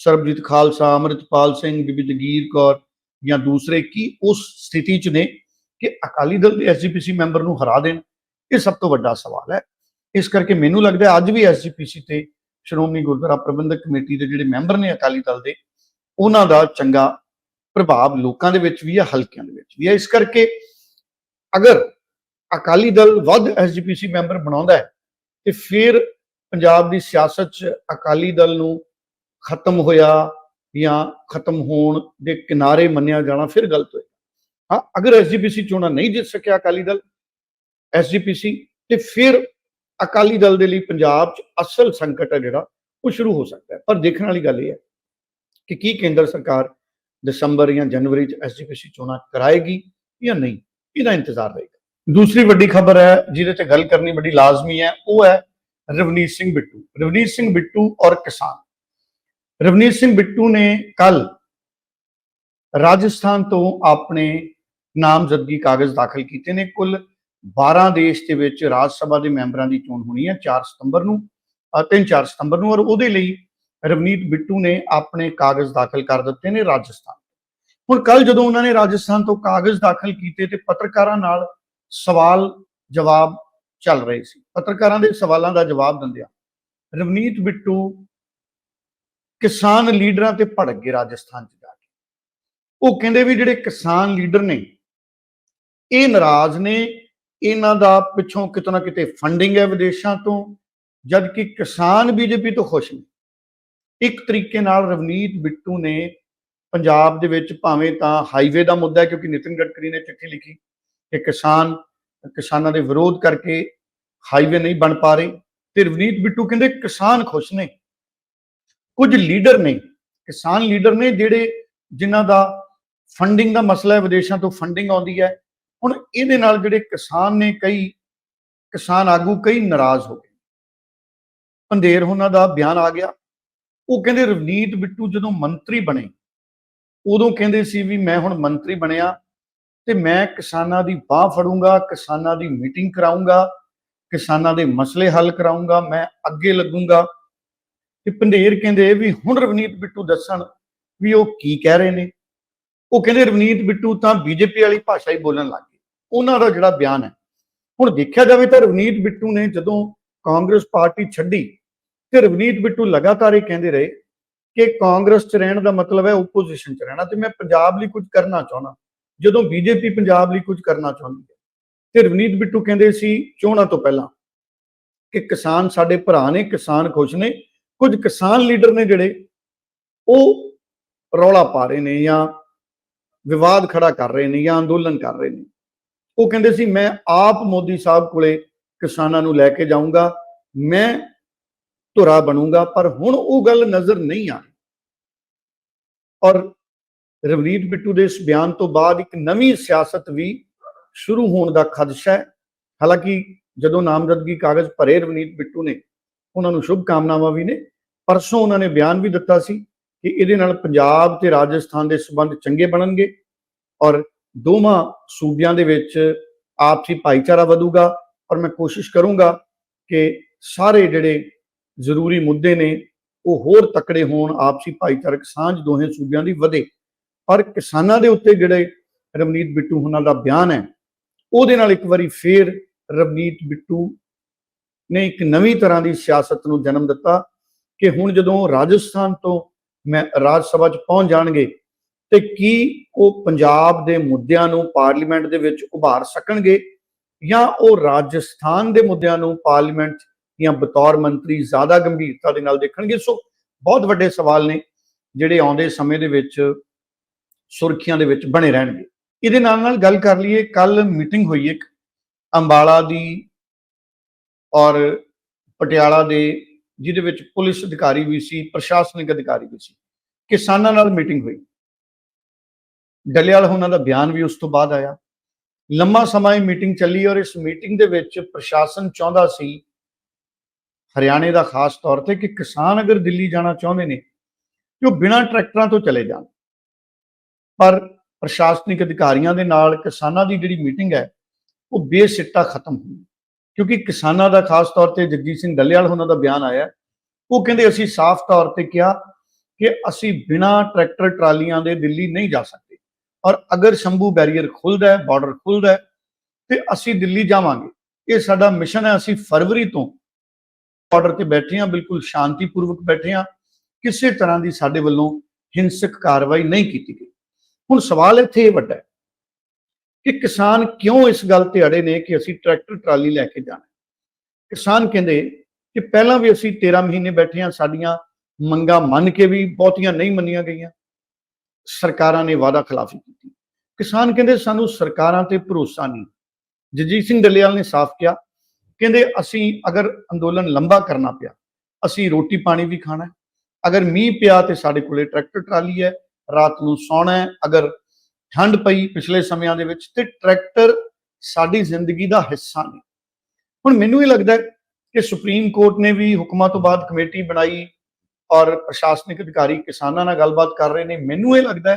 ਸਰਬਜੀਤ ਖਾਲਸਾ, ਅਮਰਿਤਪਾਲ ਸਿੰਘ ਬੀਬੀ ਜਗੀਰ ਕੌਰ ਜਾਂ ਦੂਸਰੇ ਕੀ ਉਸ ਸਥਿਤੀ 'ਚ ਨੇ ਕਿ ਅਕਾਲੀ ਦਲ ਦੇ ਐਸਜੀਪੀਸੀ ਮੈਂਬਰ ਨੂੰ ਹਰਾ ਦੇਣ, ਇਹ ਸਭ ਤੋਂ ਵੱਡਾ ਸਵਾਲ ਹੈ। ਇਸ ਕਰਕੇ ਮੈਨੂੰ ਲੱਗਦਾ ਅੱਜ ਵੀ ਐਸਜੀਪੀਸੀ ਤੇ ਸ਼੍ਰੋਮਣੀ ਗੁਰਦੁਆਰਾ ਪ੍ਰਬੰਧਕ ਕਮੇਟੀ ਦੇ ਜਿਹੜੇ ਮੈਂਬਰ ਨੇ ਅਕਾਲੀ ਦਲ ਦੇ, ਉਹਨਾਂ ਦਾ ਚੰਗਾ ਪ੍ਰਭਾਵ ਲੋਕਾਂ ਦੇ ਵਿੱਚ ਵੀ ਹੈ, ਹਲਕਿਆਂ ਦੇ ਵਿੱਚ ਵੀ ਹੈ। ਇਸ ਕਰਕੇ ਅਗਰ ਅਕਾਲੀ ਦਲ ਵੱਧ ਐਸਜੀਪੀਸੀ ਮੈਂਬਰ ਬਣਾਉਂਦਾ ਹੈ, ਤੇ ਫਿਰ ਪੰਜਾਬ ਦੀ ਸਿਆਸਤ 'ਚ ਅਕਾਲੀ ਦਲ ਨੂੰ ਖਤਮ ਹੋਇਆ ਜਾਂ ਖਤਮ ਹੋਣ ਦੇ ਕਿਨਾਰੇ ਮੰਨਿਆ ਜਾਣਾ ਫਿਰ ਗਲਤ ਹੋਇਆ ਹਾਂ, ਅਗਰ ਐਸਜੀਪੀਸੀ ਚੋਣਾਂ ਨਹੀਂ ਜਿੱਤ ਸਕਿਆ ਅਕਾਲੀ ਦਲ ਐਸਜੀਪੀਸੀ ਤੇ ਫਿਰ ਅਕਾਲੀ ਦਲ ਦੇ ਲਈ ਪੰਜਾਬ 'ਚ ਅਸਲ ਸੰਕਟ ਹੈ ਜਿਹੜਾ, ਉਹ ਸ਼ੁਰੂ ਹੋ ਸਕਦਾ ਹੈ। ਪਰ ਦੇਖਣ ਵਾਲੀ ਗੱਲ ਇਹ ਹੈ ਕਿ ਕੀ ਕੇਂਦਰ ਸਰਕਾਰ ਦਸੰਬਰ ਜਾਂ ਜਨਵਰੀ 'ਚ ਐਸਜੀਪੀਸੀ ਚੋਣਾਂ ਕਰਾਏਗੀ ਜਾਂ ਨਹੀਂ, ਇਹਦਾ ਇੰਤਜ਼ਾਰ ਰਹੇਗਾ। ਦੂਸਰੀ ਵੱਡੀ ਖਬਰ ਹੈ, ਜਿਹਦੇ ਤੇ ਗੱਲ ਕਰਨੀ ਬੜੀ ਲਾਜ਼ਮੀ ਹੈ, ਉਹ ਹੈ ਰਵਨੀਤ ਸਿੰਘ ਬਿੱਟੂ, ਰਵਨੀਤ ਸਿੰਘ ਬਿੱਟੂ ਔਰ ਕਿਸਾਨ। ਰਵਨੀਤ ਸਿੰਘ ਬਿੱਟੂ ਨੇ ਕੱਲ ਰਾਜਸਥਾਨ ਤੋਂ ਆਪਣੇ ਨਾਮਜ਼ਦਗੀ ਕਾਗਜ਼ ਦਾਖਲ ਕੀਤੇ ਨੇ। ਕੁੱਲ 12 ਦੇਸ਼ ਦੇ ਵਿੱਚ ਰਾਜ ਸਭਾ ਦੇ ਮੈਂਬਰਾਂ ਦੀ ਚੋਣ ਹੋਣੀ ਹੈ 4 ਸਤੰਬਰ ਨੂੰ 3-4 ਸਤੰਬਰ ਨੂੰ, ਔਰ ਉਹਦੇ ਲਈ ਰਵਨੀਤ ਬਿੱਟੂ ਨੇ ਆਪਣੇ ਕਾਗਜ਼ ਦਾਖਲ ਕਰ ਦਿੱਤੇ ਨੇ ਰਾਜਸਥਾਨ ਹੁਣ ਕੱਲ ਜਦੋਂ ਉਹਨਾਂ ਨੇ ਰਾਜਸਥਾਨ ਤੋਂ ਕਾਗਜ਼ ਦਾਖਲ ਕੀਤੇ ਤੇ ਪੱਤਰਕਾਰਾਂ ਨਾਲ ਸਵਾਲ ਜਵਾਬ ਚੱਲ ਰਹੇ ਸੀ। ਪੱਤਰਕਾਰਾਂ ਦੇ ਸਵਾਲਾਂ ਦਾ ਜਵਾਬ ਦਿੰਦਿਆਂ ਰਵਨੀਤ ਬਿੱਟੂ ਕਿਸਾਨ ਲੀਡਰਾਂ ਤੇ ਭੜਕ ਗਏ ਰਾਜਸਥਾਨ ਚ ਜਾ ਕੇ। ਉਹ ਕਹਿੰਦੇ ਵੀ ਜਿਹੜੇ ਕਿਸਾਨ ਲੀਡਰ ਨੇ, ਇਹ ਨਾਰਾਜ਼ ਨੇ, ਇਹਨਾਂ ਦਾ ਪਿੱਛੋਂ ਕਿਤੇ ਨਾ ਕਿਤੇ ਫੰਡਿੰਗ ਹੈ ਵਿਦੇਸ਼ਾਂ ਤੋਂ ਜਦ ਕਿ ਕਿਸਾਨ ਬੀਜੇਪੀ ਤੋਂ ਖੁਸ਼ ਨੇ। ਇੱਕ ਤਰੀਕੇ ਨਾਲ ਰਵਨੀਤ ਬਿੱਟੂ ਨੇ ਪੰਜਾਬ ਦੇ ਵਿੱਚ ਭਾਵੇਂ ਤਾਂ ਹਾਈਵੇ ਦਾ ਮੁੱਦਾ ਹੈ, ਕਿਉਂਕਿ ਨਿਤਿਨ ਗਡਕਰੀ ਨੇ ਚਿੱਠੀ ਲਿਖੀ ਕਿ ਕਿਸਾਨ, ਕਿਸਾਨਾਂ ਦੇ ਵਿਰੋਧ ਕਰਕੇ ਹਾਈਵੇ ਨਹੀਂ ਬਣ ਪਾ ਰਹੇ। ਤੇ ਰਵਨੀਤ ਬਿੱਟੂ ਕਹਿੰਦੇ ਕਿਸਾਨ ਖੁਸ਼ ਨੇ। ਕੁਝ ਲੀਡਰ ਨੇ, ਕਿਸਾਨ ਲੀਡਰ ਨੇ ਜਿਹੜੇ ਜਿਨ੍ਹਾਂ ਦਾ ਫੰਡਿੰਗ ਦਾ ਮਸਲਾ ਹੈ, ਵਿਦੇਸ਼ਾਂ ਤੋਂ ਫੰਡਿੰਗ ਆਉਂਦੀ ਹੈ, ਹੁਣ ਇਹਦੇ ਨਾਲ ਜਿਹੜੇ ਕਿਸਾਨ ਨੇ ਕਈ, ਕਿਸਾਨ ਆਗੂ ਕਈ ਨਾਰਾਜ਼ ਹੋ ਗਏ। ਪੰਦੇਰ ਉਹਨਾਂ ਦਾ ਬਿਆਨ ਆ ਗਿਆ। ਉਹ ਕਹਿੰਦੇ ਰਵਨੀਤ ਬਿੱਟੂ ਜਦੋਂ ਮੰਤਰੀ ਬਣੇ, ਉਦੋਂ ਕਹਿੰਦੇ ਸੀ ਵੀ ਮੈਂ ਹੁਣ ਮੰਤਰੀ ਬਣਿਆ ਤੇ ਮੈਂ ਕਿਸਾਨਾਂ ਦੀ ਬਾਹ ਫੜੂੰਗਾ, ਕਿਸਾਨਾਂ ਦੀ ਮੀਟਿੰਗ ਕਰਾਉਂਗਾ ਕਿਸਾਨਾਂ ਦੇ ਮਸਲੇ ਹੱਲ ਕਰਾਉਂਗਾ ਮੈਂ ਅੱਗੇ ਲੱਗੂੰਗਾ। ਤੇ ਪੰਦੇਰ ਕਹਿੰਦੇ ਵੀ ਹੁਣ ਰਵਨੀਤ ਬਿੱਟੂ ਦੱਸਣ ਵੀ ਉਹ ਕੀ ਕਹਿ ਰਹੇ ਨੇ। ਉਹ ਕਹਿੰਦੇ ਰਵਨੀਤ ਬਿੱਟੂ ਤਾਂ ਬੀਜੇਪੀ ਵਾਲੀ ਭਾਸ਼ਾ ਹੀ ਬੋਲਣ ਲੱਗ ਗਏ। ਉਹਨਾਂ ਦਾ ਜਿਹੜਾ ਬਿਆਨ ਹੈ। ਹੁਣ ਦੇਖਿਆ ਜਾਵੇ ਤਾਂ ਰਵਨੀਤ ਬਿੱਟੂ ਨੇ ਜਦੋਂ ਕਾਂਗਰਸ ਪਾਰਟੀ ਛੱਡੀ ਤੇ ਰਵਨੀਤ ਬਿੱਟੂ ਲਗਾਤਾਰ ਇਹ ਕਹਿੰਦੇ ਰਹੇ ਕਿ ਕਾਂਗਰਸ 'ਚ ਰਹਿਣ ਦਾ ਮਤਲਬ ਹੈ ਓਪੋਜੀਸ਼ਨ 'ਚ ਰਹਿਣਾ। ਤੇ ਮੈਂ ਪੰਜਾਬ ਲਈ ਕੁਝ ਕਰਨਾ ਚਾਹੁੰਦਾ। ਜਦੋਂ ਬੀਜੇਪੀ ਪੰਜਾਬ ਲਈ ਕੁਝ ਕਰਨਾ ਚਾਹੁੰਦੀ ਹੈ। ਤੇ ਰਵਨੀਤ ਬਿੱਟੂ ਕਹਿੰਦੇ ਸੀ ਚੋਣਾਂ ਤੋਂ ਪਹਿਲਾਂ ਕਿ ਕਿਸਾਨ ਸਾਡੇ ਭਰਾ ਨੇ, ਕਿਸਾਨ ਖੁਸ਼ ਨੇ, ਕੁਝ ਕਿਸਾਨ ਲੀਡਰ ਨੇ ਜਿਹੜੇ ਉਹ ਰੌਲਾ ਪਾ ਰਹੇ ਨੇ ਜਾਂ ਵਿਵਾਦ ਖੜਾ ਕਰ ਰਹੇ ਨੇ ਜਾਂ ਅੰਦੋਲਨ ਕਰ ਰਹੇ ਨੇ। ਉਹ ਕਹਿੰਦੇ ਸੀ, ਮੈਂ ਆਪ ਮੋਦੀ ਸਾਹਿਬ ਕੋਲੇ ਕਿਸਾਨਾਂ ਨੂੰ ਲੈ ਕੇ ਜਾਊਂਗਾ, ਮੈਂ ਧੁਰਾ ਬਣੂੰਗਾ, ਪਰ ਹੁਣ ਉਹ ਗੱਲ ਨਜ਼ਰ ਨਹੀਂ ਆ ਰਹੀ। ਔਰ ਰਵਨੀਤ ਬਿੱਟੂ ਦੇ ਇਸ ਬਿਆਨ ਤੋਂ ਬਾਅਦ ਇੱਕ ਨਵੀਂ ਸਿਆਸਤ ਵੀ ਸ਼ੁਰੂ ਹੋਣ ਦਾ ਖਦਸ਼ਾ ਹੈ। ਹਾਲਾਂਕਿ ਜਦੋਂ ਨਾਮਜ਼ਦਗੀ ਕਾਗਜ਼ ਭਰੇ ਰਵਨੀਤ ਬਿੱਟੂ ਨੇ, ਉਹਨਾਂ ਨੂੰ ਸ਼ੁਭ ਕਾਮਨਾਵਾਂ ਵੀ ਨੇ। ਪਰਸੋਂ ਉਹਨਾਂ ਨੇ ਬਿਆਨ ਵੀ ਦਿੱਤਾ ਸੀ ਕਿ ਇਹਦੇ ਨਾਲ ਪੰਜਾਬ ਤੇ ਰਾਜਸਥਾਨ ਦੇ ਸਬੰਧ ਚੰਗੇ ਬਣਨਗੇ ਔਰ ਦੋਵਾਂ ਸੂਬਿਆਂ ਦੇ ਵਿੱਚ ਆਪਸੀ ਭਾਈਚਾਰਾ ਵਧੂਗਾ ਔਰ ਮੈਂ ਕੋਸ਼ਿਸ਼ ਕਰੂੰਗਾ ਕਿ ਸਾਰੇ ਜਿਹੜੇ ਜ਼ਰੂਰੀ ਮੁੱਦੇ ਨੇ, ਉਹ ਹੋਰ ਤਕੜੇ ਹੋਣ, ਆਪਸੀ ਭਾਈਚਾਰਕ ਸਾਂਝ ਦੋਹੇ ਸੂਬਿਆਂ ਦੀ ਵਧੇ। ਪਰ ਕਿਸਾਨਾਂ ਦੇ ਉੱਤੇ ਜਿਹੜੇ ਰਵਨੀਤ ਬਿੱਟੂ ਉਹਨਾਂ ਦਾ ਬਿਆਨ ਹੈ ਉਹਦੇ ਨਾਲ ਇੱਕ ਵਾਰੀ ਫੇਰ ਰਵਨੀਤ ਬਿੱਟੂ ਨੇ ਇੱਕ ਨਵੀਂ ਤਰ੍ਹਾਂ ਦੀ ਸਿਆਸਤ ਨੂੰ ਜਨਮ ਦਿੱਤਾ ਕਿ ਹੁਣ ਜਦੋਂ ਰਾਜਸਥਾਨ ਤੋਂ ਮੈਂ ਰਾਜ ਸਭਾ 'ਚ ਪਹੁੰਚ ਜਾਣਗੇ ਤੇ ਕੀ ਉਹ ਪੰਜਾਬ ਦੇ ਮੁੱਦਿਆਂ ਨੂੰ ਪਾਰਲੀਮੈਂਟ ਦੇ ਵਿੱਚ ਉਭਾਰ ਸਕਣਗੇ ਜਾਂ ਉਹ ਰਾਜਸਥਾਨ ਦੇ ਮੁੱਦਿਆਂ ਨੂੰ ਪਾਰਲੀਮੈਂਟ ਜਾਂ ਬਤੌਰ ਮੰਤਰੀ ਜ਼ਿਆਦਾ ਗੰਭੀਰਤਾ ਦੇ ਨਾਲ ਦੇਖਣਗੇ? ਸੋ ਬਹੁਤ ਵੱਡੇ ਸਵਾਲ ਨੇ ਜਿਹੜੇ ਆਉਂਦੇ ਸਮੇਂ ਦੇ ਵਿੱਚ ਸੁਰਖੀਆਂ ਦੇ ਵਿੱਚ ਬਣੇ ਰਹਿਣਗੇ। ਇਹਦੇ ਨਾਲ ਨਾਲ ਗੱਲ ਕਰ ਲਈਏ ਕੱਲ ਮੀਟਿੰਗ ਹੋਈ ਇੱਕ ਅੰਬਾਲਾ ਦੀ ਔਰ ਪਟਿਆਲਾ ਦੇ, ਜਿਹਦੇ ਵਿੱਚ ਪੁਲਿਸ ਅਧਿਕਾਰੀ ਵੀ ਸੀ, ਪ੍ਰਸ਼ਾਸਨਿਕ ਅਧਿਕਾਰੀ ਵੀ ਸੀ, ਕਿਸਾਨਾਂ ਨਾਲ ਮੀਟਿੰਗ ਹੋਈ। ਡੱਲੇਵਾਲ ਉਹਨਾਂ ਦਾ ਬਿਆਨ ਵੀ ਉਸ ਤੋਂ ਬਾਅਦ ਆਇਆ। ਲੰਮਾ ਸਮਾਂ ਇਹ ਮੀਟਿੰਗ ਚੱਲੀ ਔਰ ਇਸ ਮੀਟਿੰਗ ਦੇ ਵਿੱਚ ਪ੍ਰਸ਼ਾਸਨ ਚਾਹੁੰਦਾ ਸੀ, ਹਰਿਆਣੇ ਦਾ ਖਾਸ ਤੌਰ ਤੇ ਕਿ ਕਿਸਾਨ ਅਗਰ ਦਿੱਲੀ ਜਾਣਾ ਚਾਹੁੰਦੇ ਨੇ ਕਿ ਉਹ ਬਿਨਾਂ ਟਰੈਕਟਰਾਂ ਤੋਂ ਚਲੇ ਜਾਣ। ਪਰ ਪ੍ਰਸ਼ਾਸਨਿਕ ਅਧਿਕਾਰੀਆਂ ਦੇ ਨਾਲ ਕਿਸਾਨਾਂ ਦੀ ਜਿਹੜੀ ਮੀਟਿੰਗ ਹੈ, ਉਹ ਬੇਸਿੱਟਾ ਖਤਮ ਹੋਈ। ਕਿਉਂਕਿ ਕਿਸਾਨਾਂ ਦਾ ਖਾਸ ਤੌਰ ਤੇ ਜਗਜੀਤ ਸਿੰਘ ਡੱਲੇਵਾਲ ਉਹਨਾਂ ਦਾ ਬਿਆਨ ਆਇਆ। ਉਹ ਕਹਿੰਦੇ ਅਸੀਂ ਸਾਫ਼ ਤੌਰ ਤੇ ਕਿਹਾ ਕਿ ਅਸੀਂ ਬਿਨਾਂ ਟਰੈਕਟਰ ਟਰਾਲੀਆਂ ਦੇ ਦਿੱਲੀ ਨਹੀਂ ਜਾ ਸਕਦੇ। ਔਰ ਅਗਰ ਸ਼ੰਭੂ ਬੈਰੀਅਰ ਖੁੱਲਦਾ ਹੈ, ਬਾਰਡਰ ਖੁੱਲਦਾ ਹੈ, ਤੇ ਅਸੀਂ ਦਿੱਲੀ ਜਾਵਾਂਗੇ। ਇਹ ਸਾਡਾ ਮਿਸ਼ਨ ਹੈ, ਅਸੀਂ ਫਰਵਰੀ ਤੋਂ ਬਾਰਡਰ ਤੇ ਬੈਠੇ ਹਾਂ, ਬਿਲਕੁਲ ਸ਼ਾਂਤੀਪੂਰਵਕ ਬੈਠੇ ਹਾਂ। ਕਿਸੇ ਤਰ੍ਹਾਂ ਦੀ ਸਾਡੇ ਵੱਲੋਂ ਹਿੰਸਕ ਕਾਰਵਾਈ ਨਹੀਂ ਕੀਤੀ ਗਈ। ਹੁਣ ਸਵਾਲ ਇੱਥੇ ਇਹ ਵੱਡਾ ਹੈ ਕਿ ਕਿਸਾਨ ਕਿਉਂ ਇਸ ਗੱਲ ਤੇ ਅੜੇ ਨੇ ਕਿ ਅਸੀਂ ਟਰੈਕਟਰ, ਟਰਾਲੀ ਲੈ ਕੇ ਜਾਣਾ ਕਿਸਾਨ ਕਹਿੰਦੇ ਕਿ ਪਹਿਲਾਂ ਵੀ ਅਸੀਂ 13 ਮਹੀਨੇ ਬੈਠੇ ਹਾਂ, ਸਾਡੀਆਂ ਮੰਗਾਂ ਮੰਨ ਕੇ ਵੀ ਬਹੁਤੀਆਂ ਨਹੀਂ ਮੰਨੀਆਂ ਗਈਆਂ। ਸਰਕਾਰਾਂ ਨੇ ਵਾਅਦਾ ਖਿਲਾਫੀ ਕੀਤੀ। ਕਿਸਾਨ ਕਹਿੰਦੇ ਸਾਨੂੰ ਸਰਕਾਰਾਂ ਤੇ ਭਰੋਸਾ ਨਹੀਂ। ਜਗਜੀਤ ਸਿੰਘ ਡੱਲੇਵਾਲ ਨੇ ਸਾਫ਼ ਕਿਹਾ, ਕਹਿੰਦੇ ਅਸੀਂ ਅਗਰ ਅੰਦੋਲਨ ਲੰਬਾ ਕਰਨਾ ਪਿਆ, ਅਸੀਂ ਰੋਟੀ ਪਾਣੀ ਵੀ ਖਾਣਾ ਅਗਰ ਮੀਂਹ ਪਿਆ ਤੇ ਸਾਡੇ ਕੋਲੇ ਟਰੈਕਟਰ, ਟਰਾਲੀ ਹੈ ਰਾਤ ਨੂੰ ਸੌਣਾ ਹੈ। ਅਗਰ ਠੰਡ ਪਈ ਪਿਛਲੇ ਸਮਿਆਂ ਦੇ ਵਿੱਚ ਤੇ ਟਰੈਕਟਰ ਸਾਡੀ ਜ਼ਿੰਦਗੀ ਦਾ ਹਿੱਸਾ ਨੇ। ਹੁਣ ਮੈਨੂੰ ਇਹ ਲੱਗਦਾ ਕਿ ਸੁਪਰੀਮ ਕੋਰਟ ਨੇ ਵੀ ਹੁਕਮਾਂ ਤੋਂ ਬਾਅਦ ਕਮੇਟੀ ਬਣਾਈ ਔਰ ਪ੍ਰਸ਼ਾਸਨਿਕ ਅਧਿਕਾਰੀ ਕਿਸਾਨਾਂ ਨਾਲ ਗੱਲਬਾਤ ਕਰ ਰਹੇ ਨੇ। ਮੈਨੂੰ ਇਹ ਲੱਗਦਾ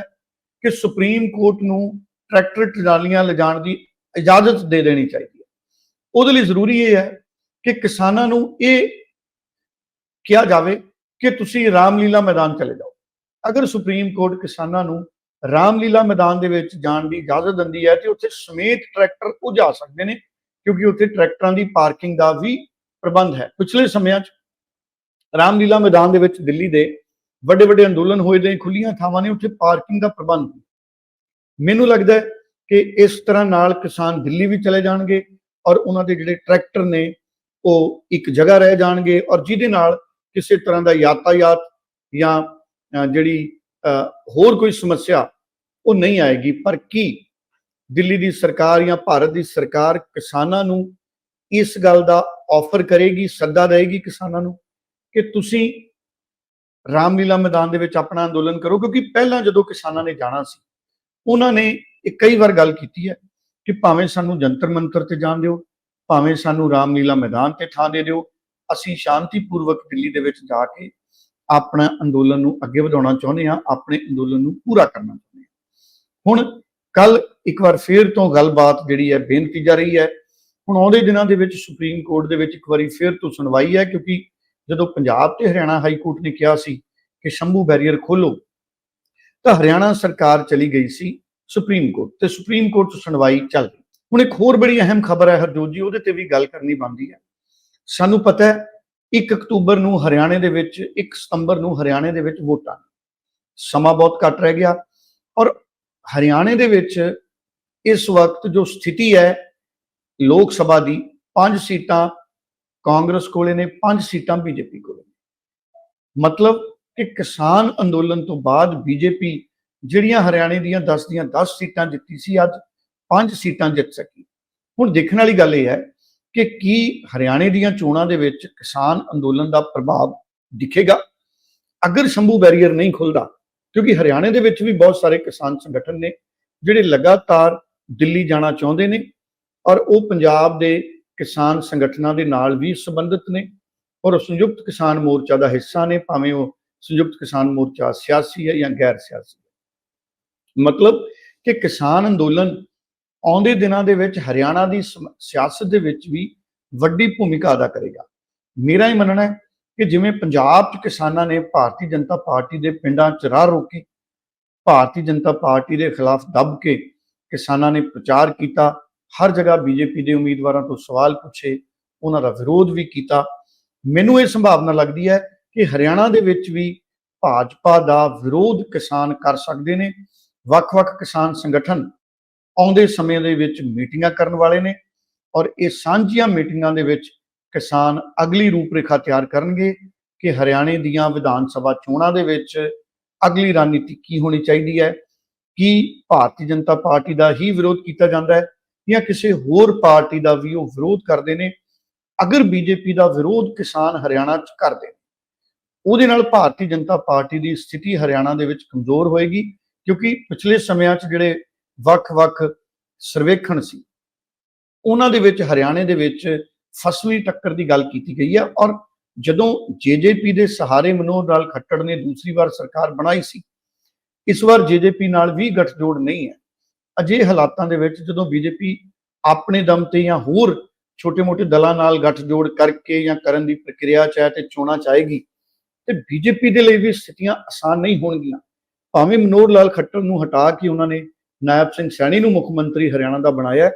ਕਿ ਸੁਪਰੀਮ ਕੋਰਟ ਨੂੰ ਟਰੈਕਟਰ ਟਰਾਲੀਆਂ ਲਿਜਾਣ ਦੀ ਇਜਾਜ਼ਤ ਦੇ ਦੇਣੀ ਚਾਹੀਦੀ ਹੈ। ਉਹਦੇ ਲਈ ਜ਼ਰੂਰੀ ਇਹ ਹੈ ਕਿ ਕਿਸਾਨਾਂ ਨੂੰ ਇਹ ਕਿਹਾ ਜਾਵੇ ਕਿ ਤੁਸੀਂ ਰਾਮਲੀਲਾ ਮੈਦਾਨ ਚਲੇ ਜਾਓ। ਅਗਰ ਸੁਪਰੀਮ ਕੋਰਟ ਕਿਸਾਨਾਂ ਨੂੰ ਰਾਮਲੀਲਾ ਮੈਦਾਨ ਦੇ ਵਿੱਚ ਜਾਣ ਦੀ ਇਜਾਜ਼ਤ ਦਿੰਦੀ ਹੈ, ਤੇ ਉੱਥੇ ਸਮੇਤ ਟਰੈਕਟਰ ਉਹ ਜਾ ਸਕਦੇ ਨੇ, ਕਿਉਂਕਿ ਉੱਥੇ ਟਰੈਕਟਰਾਂ ਦੀ ਪਾਰਕਿੰਗ ਦਾ ਵੀ ਪ੍ਰਬੰਧ ਹੈ। ਪਿਛਲੇ ਸਮਿਆਂ 'ਚ ਰਾਮਲੀਲਾ ਮੈਦਾਨ ਦੇ ਵਿੱਚ ਦਿੱਲੀ ਦੇ ਵੱਡੇ ਵੱਡੇ ਅੰਦੋਲਨ ਹੋਏ ਦੇ ਖੁੱਲੀਆਂ ਥਾਵਾਂ ਨੇ, ਉੱਥੇ ਪਾਰਕਿੰਗ ਦਾ ਪ੍ਰਬੰਧ ਮੈਨੂੰ ਲੱਗਦਾ ਹੈ ਕਿ ਇਸ ਤਰ੍ਹਾਂ ਨਾਲ ਕਿਸਾਨ ਦਿੱਲੀ ਵੀ ਚਲੇ ਜਾਣਗੇ ਔਰ ਉਹਨਾਂ ਦੇ ਜਿਹੜੇ ਟਰੈਕਟਰ ਨੇ, ਉਹ ਇੱਕ ਜਗ੍ਹਾ ਰਹਿ ਜਾਣਗੇ ਔਰ ਜਿਹਦੇ ਨਾਲ ਕਿਸੇ ਤਰ੍ਹਾਂ ਦਾ ਯਾਤਾਯਾਤ ਜਾਂ ਜਿਹੜੀ ਹੋਰ ਕੋਈ ਸਮੱਸਿਆ ਉਹ ਨਹੀਂ ਆਏਗੀ। ਪਰ ਕੀ ਦਿੱਲੀ ਦੀ ਸਰਕਾਰ ਜਾਂ ਭਾਰਤ ਦੀ ਸਰਕਾਰ ਕਿਸਾਨਾਂ ਨੂੰ ਇਸ ਗੱਲ ਦਾ ਆਫਰ ਕਰੇਗੀ, ਸੱਦਾ ਦੇਗੀ ਕਿਸਾਨਾਂ ਨੂੰ ਕਿ ਤੁਸੀਂ ਰਾਮਲੀਲਾ ਮੈਦਾਨ ਦੇ ਵਿੱਚ ਆਪਣਾ ਅੰਦੋਲਨ ਕਰੋ? ਕਿਉਂਕਿ ਪਹਿਲਾਂ ਜਦੋਂ ਕਿਸਾਨਾਂ ਨੇ ਜਾਣਾ ਸੀ, ਉਹਨਾਂ ਨੇ ਇਹ ਕਈ ਵਾਰ ਗੱਲ ਕੀਤੀ ਹੈ ਕਿ ਭਾਵੇਂ ਸਾਨੂੰ ਜੰਤਰ ਮੰਤਰ ਤੇ ਜਾਣ ਦਿਓ, ਭਾਵੇਂ ਸਾਨੂੰ ਰਾਮਲੀਲਾ ਮੈਦਾਨ ਤੇ ਥਾਂ ਦੇ ਦਿਓ, ਅਸੀਂ ਸ਼ਾਂਤੀਪੂਰਵਕ ਦਿੱਲੀ ਦੇ ਵਿੱਚ ਜਾ ਕੇ ਆਪਣਾ ਅੰਦੋਲਨ ਨੂੰ ਅੱਗੇ ਵਧਾਉਣਾ ਚਾਹੁੰਦੇ ਹਾਂ, ਆਪਣੇ ਅੰਦੋਲਨ ਨੂੰ ਪੂਰਾ ਕਰਨਾ ਚਾਹੁੰਦੇ ਹਾਂ। ਹੁਣ ਕੱਲ ਇੱਕ ਵਾਰ ਫੇਰ ਤੋਂ ਗੱਲਬਾਤ ਜਿਹੜੀ ਹੈ ਬੇਨਤੀ ਜਾ ਰਹੀ ਹੈ। ਹੁਣ ਆਉਂਦੇ ਦਿਨਾਂ ਦੇ ਵਿੱਚ ਸੁਪਰੀਮ ਕੋਰਟ ਦੇ ਵਿੱਚ ਇੱਕ ਵਾਰੀ ਫੇਰ ਤੋਂ ਸੁਣਵਾਈ ਹੈ, ਕਿਉਂਕਿ ਜਦੋਂ ਪੰਜਾਬ ਤੇ ਹਰਿਆਣਾ ਹਾਈ ਕੋਰਟ ਨੇ ਕਿਹਾ ਸੀ ਕਿ ਸ਼ੰਭੂ ਬੈਰੀਅਰ ਖੋਲੋ ਤਾਂ ਹਰਿਆਣਾ ਸਰਕਾਰ ਚਲੀ ਗਈ ਸੀ ਸੁਪਰੀਮ ਕੋਰਟ ਤੇ ਸੁਪਰੀਮ ਕੋਰਟ 'ਚ ਸੁਣਵਾਈ ਚੱਲ ਰਹੀ। ਹੁਣ ਇੱਕ ਹੋਰ ਬੜੀ ਅਹਿਮ ਖਬਰ ਹੈ ਹਰਜੋਤ ਜੀ, ਉਹਦੇ ਤੇ ਵੀ ਗੱਲ ਕਰਨੀ ਬਣਦੀ ਹੈ। ਸਾਨੂੰ ਪਤਾ ਹੈ 1 ਅਕਤੂਬਰ ਨੂੰ ਹਰਿਆਣੇ ਦੇ ਵਿੱਚ 1 ਸਤੰਬਰ ਨੂੰ ਹਰਿਆਣੇ ਦੇ ਵਿੱਚ ਵੋਟਾਂ ਨੇ। ਸਮਾਂ ਬਹੁਤ ਘੱਟ ਰਹਿ ਗਿਆ ਔਰ ਹਰਿਆਣੇ ਦੇ ਵਿੱਚ ਇਸ ਵਕਤ ਜੋ ਸਥਿਤੀ ਹੈ, ਲੋਕ ਸਭਾ ਦੀ, ਪੰਜ ਸੀਟਾਂ ਕਾਂਗਰਸ ਕੋਲੇ ਨੇ, ਪੰਜ ਸੀਟਾਂ ਬੀਜੇਪੀ ਕੋਲੇ ਨੇ ਮਤਲਬ ਕਿ ਕਿਸਾਨ ਅੰਦੋਲਨ ਤੋਂ ਬਾਅਦ ਬੀਜੇਪੀ ਜਿਹੜੀਆਂ ਹਰਿਆਣੇ ਦੀਆਂ 10 ਦੀਆਂ 10 ਸੀਟਾਂ ਜਿੱਤੀ ਸੀ ਅੱਜ, ਪੰਜ ਸੀਟਾਂ ਜਿੱਤ ਸਕੀ ਹੁਣ ਦੇਖਣ ਵਾਲੀ ਗੱਲ ਇਹ ਹੈ ਕਿ ਕੀ ਹਰਿਆਣੇ ਦੀਆਂ ਚੋਣਾਂ ਦੇ ਵਿੱਚ ਕਿਸਾਨ ਅੰਦੋਲਨ ਦਾ ਪ੍ਰਭਾਵ ਦਿਖੇਗਾ? ਅਗਰ ਸ਼ੰਭੂ ਬੈਰੀਅਰ ਨਹੀਂ ਖੁੱਲਦਾ, ਕਿਉਂਕਿ ਹਰਿਆਣੇ ਦੇ ਵਿੱਚ ਵੀ ਬਹੁਤ ਸਾਰੇ ਕਿਸਾਨ ਸੰਗਠਨ ਨੇ ਜਿਹੜੇ ਲਗਾਤਾਰ ਦਿੱਲੀ ਜਾਣਾ ਚਾਹੁੰਦੇ ਨੇ ਔਰ ਉਹ ਪੰਜਾਬ ਦੇ ਕਿਸਾਨ ਸੰਗਠਨਾਂ ਦੇ ਨਾਲ ਵੀ ਸੰਬੰਧਿਤ ਨੇ ਔਰ ਉਹ ਸੰਯੁਕਤ ਕਿਸਾਨ ਮੋਰਚਾ ਦਾ ਹਿੱਸਾ ਨੇ, ਭਾਵੇਂ ਉਹ ਸੰਯੁਕਤ ਕਿਸਾਨ ਮੋਰਚਾ ਸਿਆਸੀ ਹੈ ਜਾਂ ਗੈਰ ਸਿਆਸੀ ਹੈ। ਮਤਲਬ ਕਿ ਕਿਸਾਨ ਅੰਦੋਲਨ ਆਉਂਦੇ ਦਿਨਾਂ ਦੇ ਵਿੱਚ ਹਰਿਆਣਾ ਦੀ ਸਮ- ਸਿਆਸਤ ਦੇ ਵਿੱਚ ਵੀ ਵੱਡੀ ਭੂਮਿਕਾ ਅਦਾ ਕਰੇਗਾ। ਮੇਰਾ ਹੀ ਮੰਨਣਾ ਹੈ ਕਿ ਜਿਵੇਂ ਪੰਜਾਬ 'ਚ ਕਿਸਾਨਾਂ ਨੇ ਭਾਰਤੀ ਜਨਤਾ ਪਾਰਟੀ ਦੇ ਪਿੰਡਾਂ 'ਚ ਰਾਹ ਰੋਕੇ, ਭਾਰਤੀ ਜਨਤਾ ਪਾਰਟੀ ਦੇ ਖਿਲਾਫ ਦੱਬ ਕੇ ਕਿਸਾਨਾਂ ਨੇ ਪ੍ਰਚਾਰ ਕੀਤਾ, ਹਰ ਜਗ੍ਹਾ ਬੀਜੇਪੀ ਦੇ ਉਮੀਦਵਾਰਾਂ ਤੋਂ ਸਵਾਲ ਪੁੱਛੇ, ਉਹਨਾਂ ਦਾ ਵਿਰੋਧ ਵੀ ਕੀਤਾ। ਮੈਨੂੰ ਇਹ ਸੰਭਾਵਨਾ ਲੱਗਦੀ ਹੈ ਕਿ ਹਰਿਆਣਾ ਦੇ ਵਿੱਚ ਵੀ ਭਾਜਪਾ ਦਾ ਵਿਰੋਧ ਕਿਸਾਨ ਕਰ ਸਕਦੇ ਨੇ। ਵੱਖ-ਵੱਖ ਕਿਸਾਨ ਸੰਗਠਨ ਆਉਂਦੇ ਸਮੇਂ ਦੇ ਵਿੱਚ ਮੀਟਿੰਗਾਂ ਕਰਨ ਵਾਲੇ ਨੇ ਔਰ ਇਹ ਸਾਂਝੀਆਂ ਮੀਟਿੰਗਾਂ ਦੇ ਵਿੱਚ ਕਿਸਾਨ ਅਗਲੀ ਰੂਪਰੇਖਾ ਤਿਆਰ ਕਰਨਗੇ ਕਿ ਹਰਿਆਣੇ ਦੀਆਂ ਵਿਧਾਨ ਸਭਾ ਚੋਣਾਂ ਦੇ ਵਿੱਚ ਅਗਲੀ ਰਣਨੀਤੀ ਕੀ ਹੋਣੀ ਚਾਹੀਦੀ ਹੈ, ਕੀ ਭਾਰਤੀ ਜਨਤਾ ਪਾਰਟੀ ਦਾ ਹੀ ਵਿਰੋਧ ਕੀਤਾ ਜਾਂਦਾ ਹੈ ਜਾਂ ਕਿਸੇ ਹੋਰ ਪਾਰਟੀ ਦਾ ਵੀ ਉਹ ਵਿਰੋਧ ਕਰਦੇ ਨੇ। ਅਗਰ ਬੀਜੇਪੀ ਦਾ ਵਿਰੋਧ ਕਿਸਾਨ ਹਰਿਆਣਾ 'ਚ ਕਰਦੇ ਉਹਦੇ ਨਾਲ ਭਾਰਤੀ ਜਨਤਾ ਪਾਰਟੀ ਦੀ ਸਥਿਤੀ ਹਰਿਆਣਾ ਦੇ ਵਿੱਚ ਕਮਜ਼ੋਰ ਹੋਏਗੀ ਕਿਉਂਕਿ ਪਿਛਲੇ ਸਮਿਆਂ 'ਚ ਜਿਹੜੇ ਵੱਖ-ਵੱਖ ਸਰਵੇਖਣ ਸੀ। ਉਹਨਾਂ ਦੇ ਵਿੱਚ, ਹਰਿਆਣੇ ਦੇ ਵਿੱਚ ਫਸਵੀਂ ਟੱਕਰ ਦੀ ਗੱਲ ਕੀਤੀ ਗਈ ਹੈ ਔਰ ਜਦੋਂ ਜੇਜੇਪੀ ਦੇ ਸਹਾਰੇ ਮਨੋਹਰ ਲਾਲ ਖੱਟੜ ਨੇ ਦੂਸਰੀ ਵਾਰ ਸਰਕਾਰ ਬਣਾਈ ਸੀ, ਇਸ ਵਾਰ ਜੇਜੇਪੀ ਨਾਲ ਵੀ ਗੱਠਜੋੜ ਨਹੀਂ ਹੈ। ਅਜੇ ਹਾਲਾਤਾਂ ਦੇ ਵਿੱਚ ਜਦੋਂ ਬੀਜੇਪੀ ਆਪਣੇ ਦਮ ਤੇ ਜਾਂ ਹੋਰ ਛੋਟੇ-ਮੋਟੇ ਦਲਾਂ ਨਾਲ ਗੱਠਜੋੜ ਕਰਕੇ ਜਾਂ ਕਰਨ ਦੀ ਪ੍ਰਕਿਰਿਆ ਚ ਹੈ ਤੇ ਚੋਣਾਂ ਚਾਹੇਗੀ ਤੇ ਬੀਜੇਪੀ ਦੇ ਲਈ ਵੀ ਸਥਿਤੀਆਂ ਆਸਾਨ ਨਹੀਂ ਹੋਣਗੀਆਂ। ਭਾਵੇਂ ਮਨੋਹਰ ਲਾਲ ਖੱਟੜ ਨੂੰ ਹਟਾ ਕੇ ਉਹਨਾਂ ਨੇ ਨਾਇਬ ਸਿੰਘ ਸੈਣੀ ਨੂੰ ਮੁੱਖ ਮੰਤਰੀ ਹਰਿਆਣਾ ਦਾ ਬਣਾਇਆ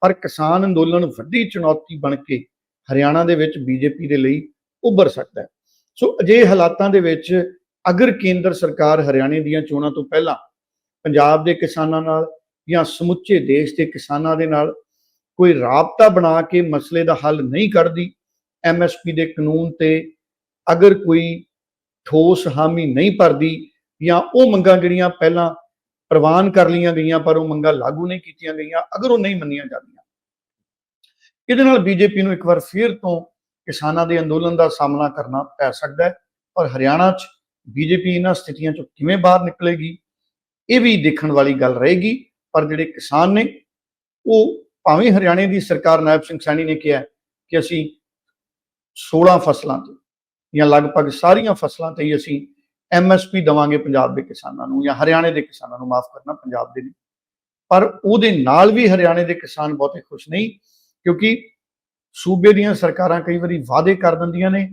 ਪਰ ਕਿਸਾਨ ਅੰਦੋਲਨ ਵੱਡੀ ਚੁਣੌਤੀ ਬਣ ਕੇ ਹਰਿਆਣਾ ਦੇ ਵਿੱਚ ਬੀਜੇਪੀ ਦੇ ਲਈ ਉੱਭਰ ਸਕਦਾ ਹੈ। ਸੋ ਅਜੇ ਹਾਲਾਤਾਂ ਦੇ ਵਿੱਚ ਅਗਰ ਕੇਂਦਰ ਸਰਕਾਰ ਹਰਿਆਣੇ ਦੀਆਂ ਚੋਣਾਂ ਤੋਂ ਪਹਿਲਾਂ ਪੰਜਾਬ ਦੇ ਕਿਸਾਨਾਂ ਨਾਲ ਜਾਂ ਸਮੁੱਚੇ ਦੇਸ਼ ਦੇ ਕਿਸਾਨਾਂ ਦੇ ਨਾਲ ਕੋਈ ਰਾਬਤਾ ਬਣਾ ਕੇ ਮਸਲੇ ਦਾ ਹੱਲ ਨਹੀਂ ਕਰਦੀ ਐਮਐਸਪੀ ਦੇ ਕਾਨੂੰਨ ਤੇ ਅਗਰ ਕੋਈ ਠੋਸ ਹਾਮੀ ਨਹੀਂ ਭਰਦੀ ਜਾਂ ਉਹ ਮੰਗਾਂ ਜਿਹੜੀਆਂ ਪਹਿਲਾਂ ਪ੍ਰਵਾਨ ਕਰ ਲਈਆਂ ਗਈਆਂ, ਪਰ ਉਹ ਮੰਗਾਂ ਲਾਗੂ ਨਹੀਂ ਕੀਤੀਆਂ ਗਈਆਂ, ਅਗਰ ਉਹ ਨਹੀਂ ਮੰਨੀਆਂ ਜਾਂਦੀਆਂ। ਇਹਦੇ ਨਾਲ ਬੀਜੇਪੀ ਨੂੰ ਇੱਕ ਵਾਰ ਫਿਰ ਤੋਂ ਕਿਸਾਨਾਂ ਦੇ ਅੰਦੋਲਨ ਦਾ ਸਾਹਮਣਾ ਕਰਨਾ ਪੈ ਸਕਦਾ ਹੈ, ਪਰ ਹਰਿਆਣਾ 'ਚ ਬੀਜੇਪੀ ਇਹਨਾਂ ਸਥਿਤੀਆਂ 'ਚੋਂ ਕਿਵੇਂ ਬਾਹਰ ਨਿਕਲੇਗੀ, ਇਹ ਵੀ ਦੇਖਣ ਵਾਲੀ ਗੱਲ ਰਹੇਗੀ। ਪਰ ਜਿਹੜੇ ਕਿਸਾਨ ਨੇ, ਉਹ ਭਾਵੇਂ ਹਰਿਆਣੇ ਦੀ ਸਰਕਾਰ ਨਾਇਬ ਸਿੰਘ ਸੈਣੀ ਨੇ ਕਿਹਾ ਕਿ ਅਸੀਂ 16 ਫਸਲਾਂ ਤੇ ਜਾਂ ਲਗਭਗ ਸਾਰੀਆਂ ਫਸਲਾਂ ਤੇ ਹੀ ਅਸੀਂ ਐਮਐਸਪੀ ਦਵਾਂਗੇ ਪੰਜਾਬ ਦੇ ਕਿਸਾਨਾਂ ਨੂੰ ਜਾਂ ਹਰਿਆਣੇ ਦੇ ਕਿਸਾਨਾਂ ਨੂੰ ਮਾਫ ਕਰਨਾ ਪੰਜਾਬ ਦੇ ਨਹੀਂ। ਪਰ ਉਹਦੇ ਨਾਲ ਵੀ ਹਰਿਆਣੇ ਦੇ ਕਿਸਾਨ ਬਹੁਤੇ ਖੁਸ਼ ਨਹੀਂ ਕਿਉਂਕਿ ਸੂਬੇ ਦੀਆਂ ਸਰਕਾਰਾਂ ਕਈ ਵਾਰੀ ਵਾਅਦੇ ਕਰ ਦਿੰਦੀਆਂ ਨੇ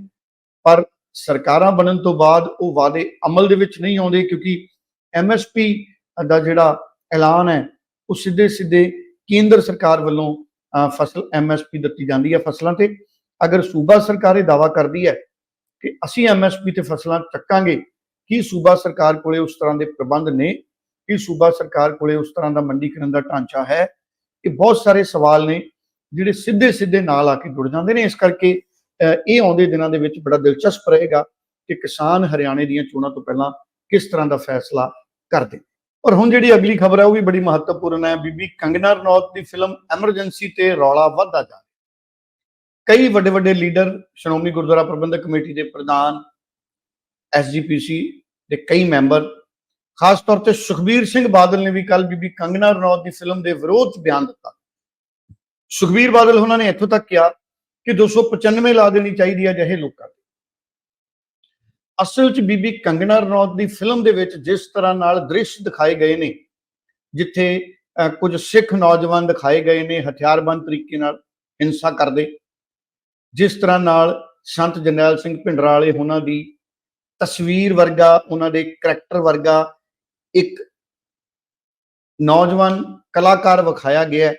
ਪਰ ਸਰਕਾਰਾਂ ਬਣਨ ਤੋਂ ਬਾਅਦ ਉਹ ਵਾਅਦੇ ਅਮਲ ਦੇ ਵਿੱਚ ਨਹੀਂ ਆਉਂਦੇ ਕਿਉਂਕਿ ਐਮਐਸਪੀ ਦਾ ਜਿਹੜਾ ਐਲਾਨ ਹੈ ਉਹ ਸਿੱਧੇ ਸਿੱਧੇ ਕੇਂਦਰ ਸਰਕਾਰ ਵੱਲੋਂ ਅਹ, ਫਸਲ ਐਮਐਸਪੀ ਦਿੱਤੀ ਜਾਂਦੀ ਹੈ ਫਸਲਾਂ ਤੇ। ਅਗਰ ਸੂਬਾ ਸਰਕਾਰ ਇਹ ਦਾਵਾ ਕਰਦੀ ਹੈ ਕਿ ਅਸੀਂ ਐਮਐਸਪੀ ਤੇ ਫਸਲਾਂ ਚੱਕਾਂਗੇ ਕੀ ਸੂਬਾ ਸਰਕਾਰ ਕੋਲੇ ਉਸ ਤਰ੍ਹਾਂ ਦੇ ਪ੍ਰਬੰਧ ਨੇ? ਕੀ ਸੂਬਾ ਸਰਕਾਰ ਕੋਲੇ ਉਸ ਤਰ੍ਹਾਂ ਦਾ ਮੰਡੀਕਰਨ ਦਾ ਢਾਂਚਾ ਹੈ? ਇਹ ਬਹੁਤ ਸਾਰੇ ਸਵਾਲ ਨੇ, ਜਿਹੜੇ ਸਿੱਧੇ ਸਿੱਧੇ ਨਾਲ ਆ ਕੇ ਜੁੜ ਜਾਂਦੇ ਨੇ। ਇਸ ਕਰਕੇ ਇਹ ਆਉਂਦੇ ਦਿਨਾਂ ਦੇ ਵਿੱਚ ਬੜਾ ਦਿਲਚਸਪ ਰਹੇਗਾ ਕਿ ਕਿਸਾਨ ਹਰਿਆਣੇ ਦੀਆਂ ਚੋਣਾਂ ਤੋਂ ਪਹਿਲਾਂ ਕਿਸ ਤਰ੍ਹਾਂ ਦਾ ਫੈਸਲਾ ਕਰਦੇ ਨੇ। ਔਰ ਹੁਣ ਜਿਹੜੀ ਅਗਲੀ ਖਬਰ ਹੈ ਉਹ ਵੀ ਬੜੀ ਮਹੱਤਵਪੂਰਨ ਹੈ। ਬੀਬੀ ਕੰਗਨਾ ਰਣੌਤ ਦੀ ਫਿਲਮ ਐਮਰਜੈਂਸੀ ਤੇ ਰੌਲਾ ਵੱਧਦਾ ਜਾ ਰਿਹਾ। ਕਈ ਵੱਡੇ ਵੱਡੇ ਲੀਡਰ, ਸ਼੍ਰੋਮਣੀ ਗੁਰਦੁਆਰਾ ਪ੍ਰਬੰਧਕ ਕਮੇਟੀ ਦੇ ਪ੍ਰਧਾਨ ਐਸਜੀਪੀਸੀ ਦੇ ਕਈ ਮੈਂਬਰ, ਖਾਸ ਤੌਰ ਤੇ ਸੁਖਬੀਰ ਸਿੰਘ ਬਾਦਲ ਨੇ ਵੀ ਕੱਲ ਬੀਬੀ ਕੰਗਨਾ ਰਣੌਤ ਦੀ ਫਿਲਮ ਦੇ ਵਿਰੋਧ 'ਚ ਬਿਆਨ ਦਿੱਤਾ। ਸੁਖਬੀਰ ਬਾਦਲ ਉਹਨਾਂ ਨੇ ਇੱਥੋਂ ਤੱਕ ਕਿਹਾ ਕਿ 295 ਲਾ ਦੇਣੀ ਚਾਹੀਦੀ ਹੈ ਜਿਹੇ ਲੋਕਾਂ ਤੇ ਅਸਲ 'ਚ ਬੀਬੀ ਕੰਗਨਾ ਰਣੌਤ ਦੀ ਫਿਲਮ ਦੇ ਵਿੱਚ ਜਿਸ ਤਰ੍ਹਾਂ ਨਾਲ ਦ੍ਰਿਸ਼ ਦਿਖਾਏ ਗਏ ਨੇ, ਜਿੱਥੇ ਕੁਝ ਸਿੱਖ ਨੌਜਵਾਨ ਦਿਖਾਏ ਗਏ ਨੇ ਹਥਿਆਰਬੰਦ ਤਰੀਕੇ ਨਾਲ ਹਿੰਸਾ ਕਰਦੇ, ਜਿਸ ਤਰ੍ਹਾਂ ਨਾਲ ਸੰਤ ਜਰਨੈਲ ਸਿੰਘ ਭਿੰਡਰਾਂ ਵਾਲੇ ਉਹਨਾਂ ਦੀ ਤਸਵੀਰ ਵਰਗਾ, ਉਹਨਾਂ ਦੇ ਕਰੈਕਟਰ ਵਰਗਾ ਇੱਕ ਨੌਜਵਾਨ ਕਲਾਕਾਰ ਵਿਖਾਇਆ ਗਿਆ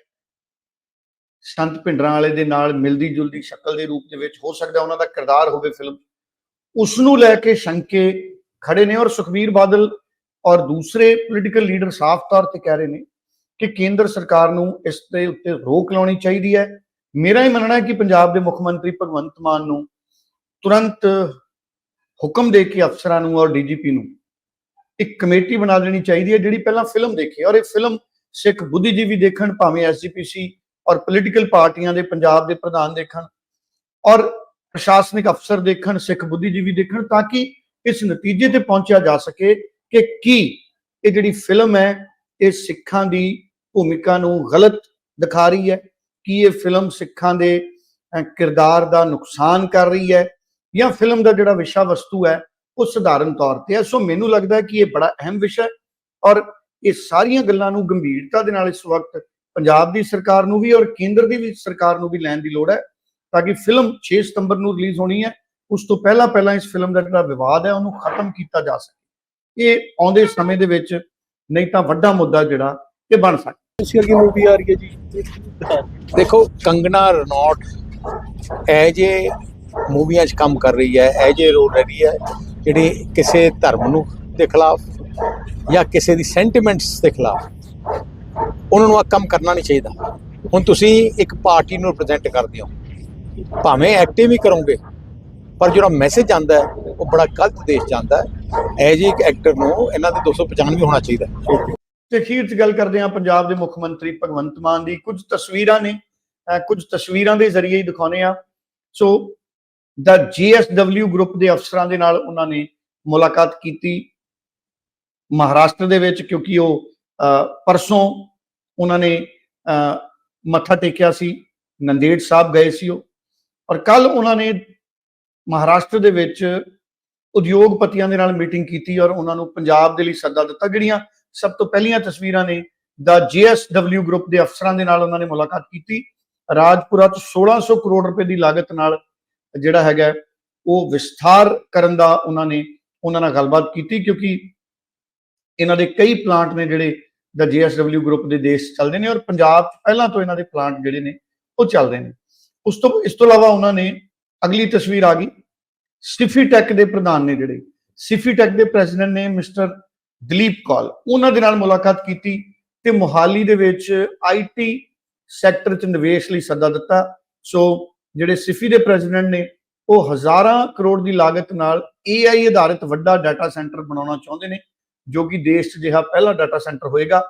ਸੰਤ ਭਿੰਡਰਾਂ ਵਾਲੇ ਦੇ ਨਾਲ ਮਿਲਦੀ ਜੁਲਦੀ ਸ਼ਕਲ ਦੇ ਰੂਪ ਦੇ ਵਿੱਚ ਹੋ ਸਕਦਾ ਉਹਨਾਂ ਦਾ ਕਿਰਦਾਰ ਹੋਵੇ ਫਿਲਮ ਉਸ ਨੂੰ ਲੈ ਕੇ ਸ਼ੰਕੇ ਖੜੇ ਨੇ ਔਰ ਸੁਖਬੀਰ ਬਾਦਲ ਔਰ ਦੂਸਰੇ ਪੋਲੀਟੀਕਲ ਲੀਡਰ ਸਾਫ਼ ਤੌਰ ਤੇ ਕਹਿ ਰਹੇ ਨੇ ਕਿ ਕੇਂਦਰ ਸਰਕਾਰ ਨੂੰ ਇਸ ਦੇ ਉੱਤੇ ਰੋਕ ਲਾਉਣੀ ਚਾਹੀਦੀ ਹੈ। ਮੇਰਾ ਹੀ ਮੰਨਣਾ ਹੈ ਕਿ ਪੰਜਾਬ ਦੇ ਮੁੱਖ ਮੰਤਰੀ ਭਗਵੰਤ ਮਾਨ ਨੂੰ ਤੁਰੰਤ ਹੁਕਮ ਦੇ ਕੇ ਅਫਸਰਾਂ ਨੂੰ ਔਰ ਡੀਜੀਪੀ ਨੂੰ ਇੱਕ ਕਮੇਟੀ ਬਣਾ ਦੇਣੀ ਚਾਹੀਦੀ ਹੈ ਜਿਹੜੀ ਪਹਿਲਾਂ ਫਿਲਮ ਦੇਖੇ ਔਰ ਇਹ ਫਿਲਮ ਸਿੱਖ ਬੁੱਧੀਜੀਵੀ ਦੇਖਣ, ਭਾਵੇਂ ਐਸਜੀਪੀਸੀ ਔਰ ਪੋਲੀਟੀਕਲ ਪਾਰਟੀਆਂ ਦੇ, ਪੰਜਾਬ ਦੇ ਪ੍ਰਧਾਨ ਦੇਖਣ ਔਰ ਪ੍ਰਸ਼ਾਸਨਿਕ ਅਫਸਰ ਦੇਖਣ, ਸਿੱਖ ਬੁੱਧੀਜੀਵੀ ਦੇਖਣ ਤਾਂ ਕਿ ਇਸ ਨਤੀਜੇ ਤੇ ਪਹੁੰਚਿਆ ਜਾ ਸਕੇ ਕਿ ਕੀ ਇਹ ਜਿਹੜੀ ਫਿਲਮ ਹੈ, ਇਹ ਸਿੱਖਾਂ ਦੀ ਭੂਮਿਕਾ ਨੂੰ ਗਲਤ ਦਿਖਾ ਰਹੀ ਹੈ, ਕੀ ਇਹ ਫਿਲਮ ਸਿੱਖਾਂ ਦੇ ਕਿਰਦਾਰ ਦਾ ਨੁਕਸਾਨ ਕਰ ਰਹੀ ਹੈ ਜਾਂ ਫਿਲਮ ਦਾ ਜਿਹੜਾ ਵਿਸ਼ਾ ਵਸਤੂ ਹੈ ਉਹ ਸਧਾਰਨ ਤੌਰ ਤੇ ਹੈ। ਸੋ ਮੈਨੂੰ ਲੱਗਦਾ ਹੈ ਕਿ ਇਹ ਬੜਾ ਅਹਿਮ ਵਿਸ਼ਾ ਹੈ ਔਰ ਇਹ ਸਾਰੀਆਂ ਗੱਲਾਂ ਨੂੰ ਗੰਭੀਰਤਾ ਦੇ ਨਾਲ ਇਸ ਵਕਤ ਪੰਜਾਬ ਦੀ ਸਰਕਾਰ ਨੂੰ ਵੀ ਔਰ ਕੇਂਦਰ ਦੀ ਵੀ ਸਰਕਾਰ ਨੂੰ ਵੀ ਲੈਣ ਦੀ ਲੋੜ ਹੈ ਤਾਂ ਕਿ ਫਿਲਮ 6 ਸਤੰਬਰ ਨੂੰ ਰਿਲੀਜ਼ ਹੋਣੀ ਹੈ। ਉਸ ਤੋਂ ਪਹਿਲਾਂ ਪਹਿਲਾਂ ਇਸ ਫਿਲਮ ਦਾ ਜਿਹੜਾ ਵਿਵਾਦ ਹੈ ਉਹਨੂੰ ਖਤਮ ਕੀਤਾ ਜਾ ਸਕੇ। ਇਹ ਆਉਂਦੇ ਸਮੇਂ ਦੇ ਵਿੱਚ ਨਹੀਂ ਤਾਂ ਵੱਡਾ ਮੁੱਦਾ ਜਿਹੜਾ ਇਹ ਬਣ ਸਕਦਾ ਸੋਸ਼ਲ ਦੀ ਮੂਵੀ ਆ ਰਹੀ ਹੈ ਜੀ। ਦੇਖੋ ਕੰਗਨਾ ਰਣੌਟ ਇਹ ਜੇ ਮੂਵੀਆਂ 'ਚ ਕੰਮ ਕਰ ਰਹੀ ਹੈ, ਇਹ ਜੇ ਰੋਲ ਰਹੀ ਹੈ ਜਿਹੜੀ ਕਿਸੇ ਧਰਮ ਨੂੰ ਦੇ ਖਿਲਾਫ ਜਾਂ ਕਿਸੇ ਦੀ ਸੈਂਟੀਮੈਂਟਸ ਦੇ ਖਿਲਾਫ, ਉਹਨਾਂ ਨੂੰ ਆ ਕੰਮ ਕਰਨਾ ਨਹੀਂ ਚਾਹੀਦਾ। ਹੁਣ ਤੁਸੀਂ ਇੱਕ ਪਾਰਟੀ ਨੂੰ ਰਿਪਰੈਜ਼ੈਂਟ ਕਰਦੇ ਹੋ, ਭਾਵੇਂ ਐਕਟਿਵ ਹੀ ਕਰੋਗੇ, ਪਰ ਜਿਹੜਾ ਮੈਸੇਜ ਆਂਦਾ ਹੈ, ਉਹ ਬੜਾ ਗਲਤ ਦੇਸ਼ ਜਾਂਦਾ ਹੈ। ਇਹ ਇੱਕ ਐਕਟਰ ਨੂੰ ਇਹਨਾਂ ਦੇ 295 ਵੀ ਹੋਣਾ ਚਾਹੀਦਾ ਤੇ ਅਖੀਰ 'ਚ ਗੱਲ ਕਰਦੇ ਹਾਂ ਪੰਜਾਬ ਦੇ ਮੁੱਖ ਮੰਤਰੀ ਭਗਵੰਤ ਮਾਨ ਦੀ। ਕੁਝ ਤਸਵੀਰਾਂ ਨੇ ਕੁਝ ਤਸਵੀਰਾਂ ਦੇ ਜ਼ਰੀਏ ਹੀ ਦਿਖਾਉਨੇ ਆ ਸੋ ਦਾ ਜੀਐਸਡਬਲਯੂ ਗਰੁੱਪ ਦੇ ਅਫਸਰਾਂ ਦੇ ਨਾਲ ਉਹਨਾਂ ਨੇ ਮੁਲਾਕਾਤ ਕੀਤੀ। ਮਹਾਰਾਸ਼ਟਰ ਦੇ ਵਿੱਚ ਕਿਉਂਕਿ ਉਹ ਅਹ, ਪਰਸੋਂ ਉਹਨਾਂ ਨੇ ਅਹ, ਮੱਥਾ ਟੇਕਿਆ ਸੀ ਨੰਦੇੜ ਸਾਹਿਬ ਗਏ ਸੀ ਉਹ। ਔਰ ਕੱਲ ਉਹਨਾਂ ਨੇ ਮਹਾਰਾਸ਼ਟਰ ਦੇ ਵਿੱਚ ਉਦਯੋਗਪਤੀਆਂ ਦੇ ਨਾਲ ਮੀਟਿੰਗ ਕੀਤੀ ਔਰ ਉਹਨਾਂ ਨੂੰ ਪੰਜਾਬ ਦੇ ਲਈ ਸੱਦਾ ਦਿੱਤਾ। ਜਿਹੜੀਆਂ ਸਭ ਤੋਂ ਪਹਿਲੀਆਂ ਤਸਵੀਰਾਂ ਨੇ ਦਾ ਜੀਐਸਡਬਲਯੂ ਗਰੁੱਪ ਦੇ ਅਫਸਰਾਂ ਦੇ ਨਾਲ ਉਹਨਾਂ ਨੇ ਮੁਲਾਕਾਤ ਕੀਤੀ। ਰਾਜਪੁਰਾ ਚ 1600 ਕਰੋੜ ਰੁਪਏ ਦੀ ਲਾਗਤ ਨਾਲ ਜਿਹੜਾ ਹੈਗਾ ਉਹ ਵਿਸਥਾਰ ਕਰਨ ਦਾ ਉਹਨਾਂ ਨੇ, ਉਹਨਾਂ ਨਾਲ ਗੱਲਬਾਤ ਕੀਤੀ ਕਿਉਂਕਿ ਇਹਨਾਂ ਦੇ ਕਈ ਪਲਾਂਟ ਨੇ ਜਿਹੜੇ ਦਾ ਜੀਐਸਡਬਲਯੂ ਗਰੁੱਪ ਦੇ ਦੇਸ਼ ਚੱਲਦੇ ਨੇ ਔਰ ਪੰਜਾਬ 'ਚ ਪਹਿਲਾਂ ਤੋਂ ਇਹਨਾਂ ਦੇ ਪਲਾਂਟ ਜਿਹੜੇ ਨੇ, ਉਹ ਚੱਲਦੇ ਨੇ। ਉਸ ਤੋਂ, ਇਸ ਤੋਂ ਇਲਾਵਾ ਉਹਨਾਂ ਨੇ ਅਗਲੀ ਤਸਵੀਰ ਆ ਗਈ, ਸਿਫੀ ਟੈਕ ਦੇ ਪ੍ਰਧਾਨ ਨੇ ਜਿਹੜੇ, ਸਿਫੀ ਟੈਕ ਦੇ ਪ੍ਰੈਜ਼ੀਡੈਂਟ ਨੇ ਮਿਸਟਰ ਦਲੀਪ ਕੌਲ ਉਹਨਾਂ ਦੇ ਨਾਲ ਮੁਲਾਕਾਤ ਕੀਤੀ ਤੇ ਮੁਹਾਲੀ ਦੇ ਵਿੱਚ ਆਈਟੀ ਸੈਕਟਰ 'ਚ ਨਿਵੇਸ਼ ਲਈ ਸੱਦਾ ਦਿੱਤਾ। ਸੋ ਜਿਹੜੇ ਸਿਫੀ ਦੇ ਪ੍ਰੈਜ਼ੀਡੈਂਟ ਨੇ, ਉਹ ਹਜ਼ਾਰਾਂ ਕਰੋੜ ਦੀ ਲਾਗਤ ਨਾਲ AI ਆਧਾਰਿਤ ਵੱਡਾ ਡਾਟਾ ਸੈਂਟਰ ਬਣਾਉਣਾ ਚਾਹੁੰਦੇ ਨੇ, ਜੋ ਕਿ ਦੇਸ਼ 'ਚ ਜਿਹੜਾ ਪਹਿਲਾ ਡਾਟਾ ਸੈਂਟਰ ਹੋਏਗਾ।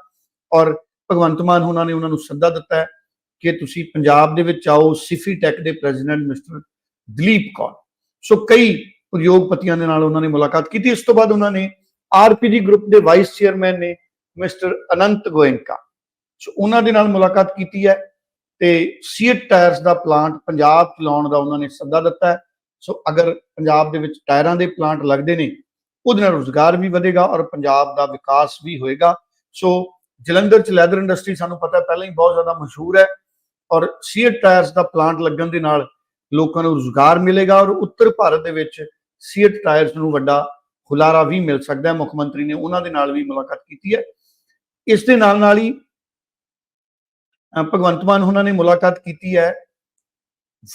ਔਰ ਭਗਵੰਤ ਮਾਨ ਉਹਨਾਂ ਨੇ ਉਹਨਾਂ ਨੂੰ ਸੱਦਾ ਦਿੱਤਾ ਹੈ ਕਿ ਤੁਸੀਂ ਪੰਜਾਬ ਦੇ ਵਿੱਚ ਆਓ, ਸਿਫੀ ਟੈਕ ਦੇ president mister Dalip Kaur. So ਕਈ ਉਦਯੋਗਪਤੀਆਂ ਦੇ ਨਾਲ ਉਹਨਾਂ ਨੇ ਮੁਲਾਕਾਤ ਕੀਤੀ। ਇਸ ਤੋਂ ਬਾਅਦ ਉਹਨਾਂ ਨੇ ਆਰਪੀਜੀ ਗਰੁੱਪ ਦੇ ਵਾਈਸ ਚੇਅਰਮੈਨ ਨੇ ਮਿਸਟਰ ਅਨੰਤ ਗੋਇੰਕਾ। ਸੋ ਉਹਨਾਂ ਦੇ ਨਾਲ ਮੁਲਾਕਾਤ ਕੀਤੀ ਹੈ। ਤੇ ਸੀਟ ਟਾਇਰਸ ਦਾ ਪਲਾਂਟ ਪੰਜਾਬ ਚ ਲਾਉਣ ਦਾ ਉਹਨਾਂ ਨੇ ਸੱਦਾ ਦਿੱਤਾ ਹੈ। ਸੋ ਅਗਰ ਪੰਜਾਬ ਦੇ ਵਿੱਚ ਟਾਇਰਾਂ ਦੇ ਪਲਾਂਟ ਲੱਗਦੇ ਨੇ, ਉਹਦੇ ਨਾਲ ਰੋਜ਼ਗਾਰ ਵੀ ਵਧੇਗਾ ਔਰ ਪੰਜਾਬ ਦਾ ਵਿਕਾਸ ਵੀ ਹੋਏਗਾ। ਸੋ ਜਲੰਧਰ ਚ ਲੈਦਰ ਇੰਡਸਟਰੀ ਸਾਨੂੰ ਪਤਾ ਪਹਿਲਾਂ ਹੀ ਬਹੁਤ ਜ਼ਿਆਦਾ ਮਸ਼ਹੂਰ ਹੈ ਔਰ ਸੀਟ ਟਾਇਰਸ ਦਾ ਪਲਾਂਟ ਲੱਗਣ ਦੇ ਨਾਲ ਲੋਕਾਂ ਨੂੰ ਰੋਜ਼ਗਾਰ ਮਿਲੇਗਾ ਔਰ ਉੱਤਰ ਭਾਰਤ ਦੇ ਵਿੱਚ ਸੀਟ ਟਾਇਰਸ ਨੂੰ ਵੱਡਾ ਹੁਲਾਰਾ ਵੀ ਮਿਲ ਸਕਦਾ ਹੈ। ਮੁੱਖ ਮੰਤਰੀ ਨੇ ਉਹਨਾਂ ਦੇ ਨਾਲ ਵੀ ਮੁਲਾਕਾਤ ਕੀਤੀ ਹੈ। ਇਸ ਦੇ ਨਾਲ ਨਾਲ ਹੀ ਭਗਵੰਤ ਮਾਨ ਉਹਨਾਂ ਨੇ ਮੁਲਾਕਾਤ ਕੀਤੀ ਹੈ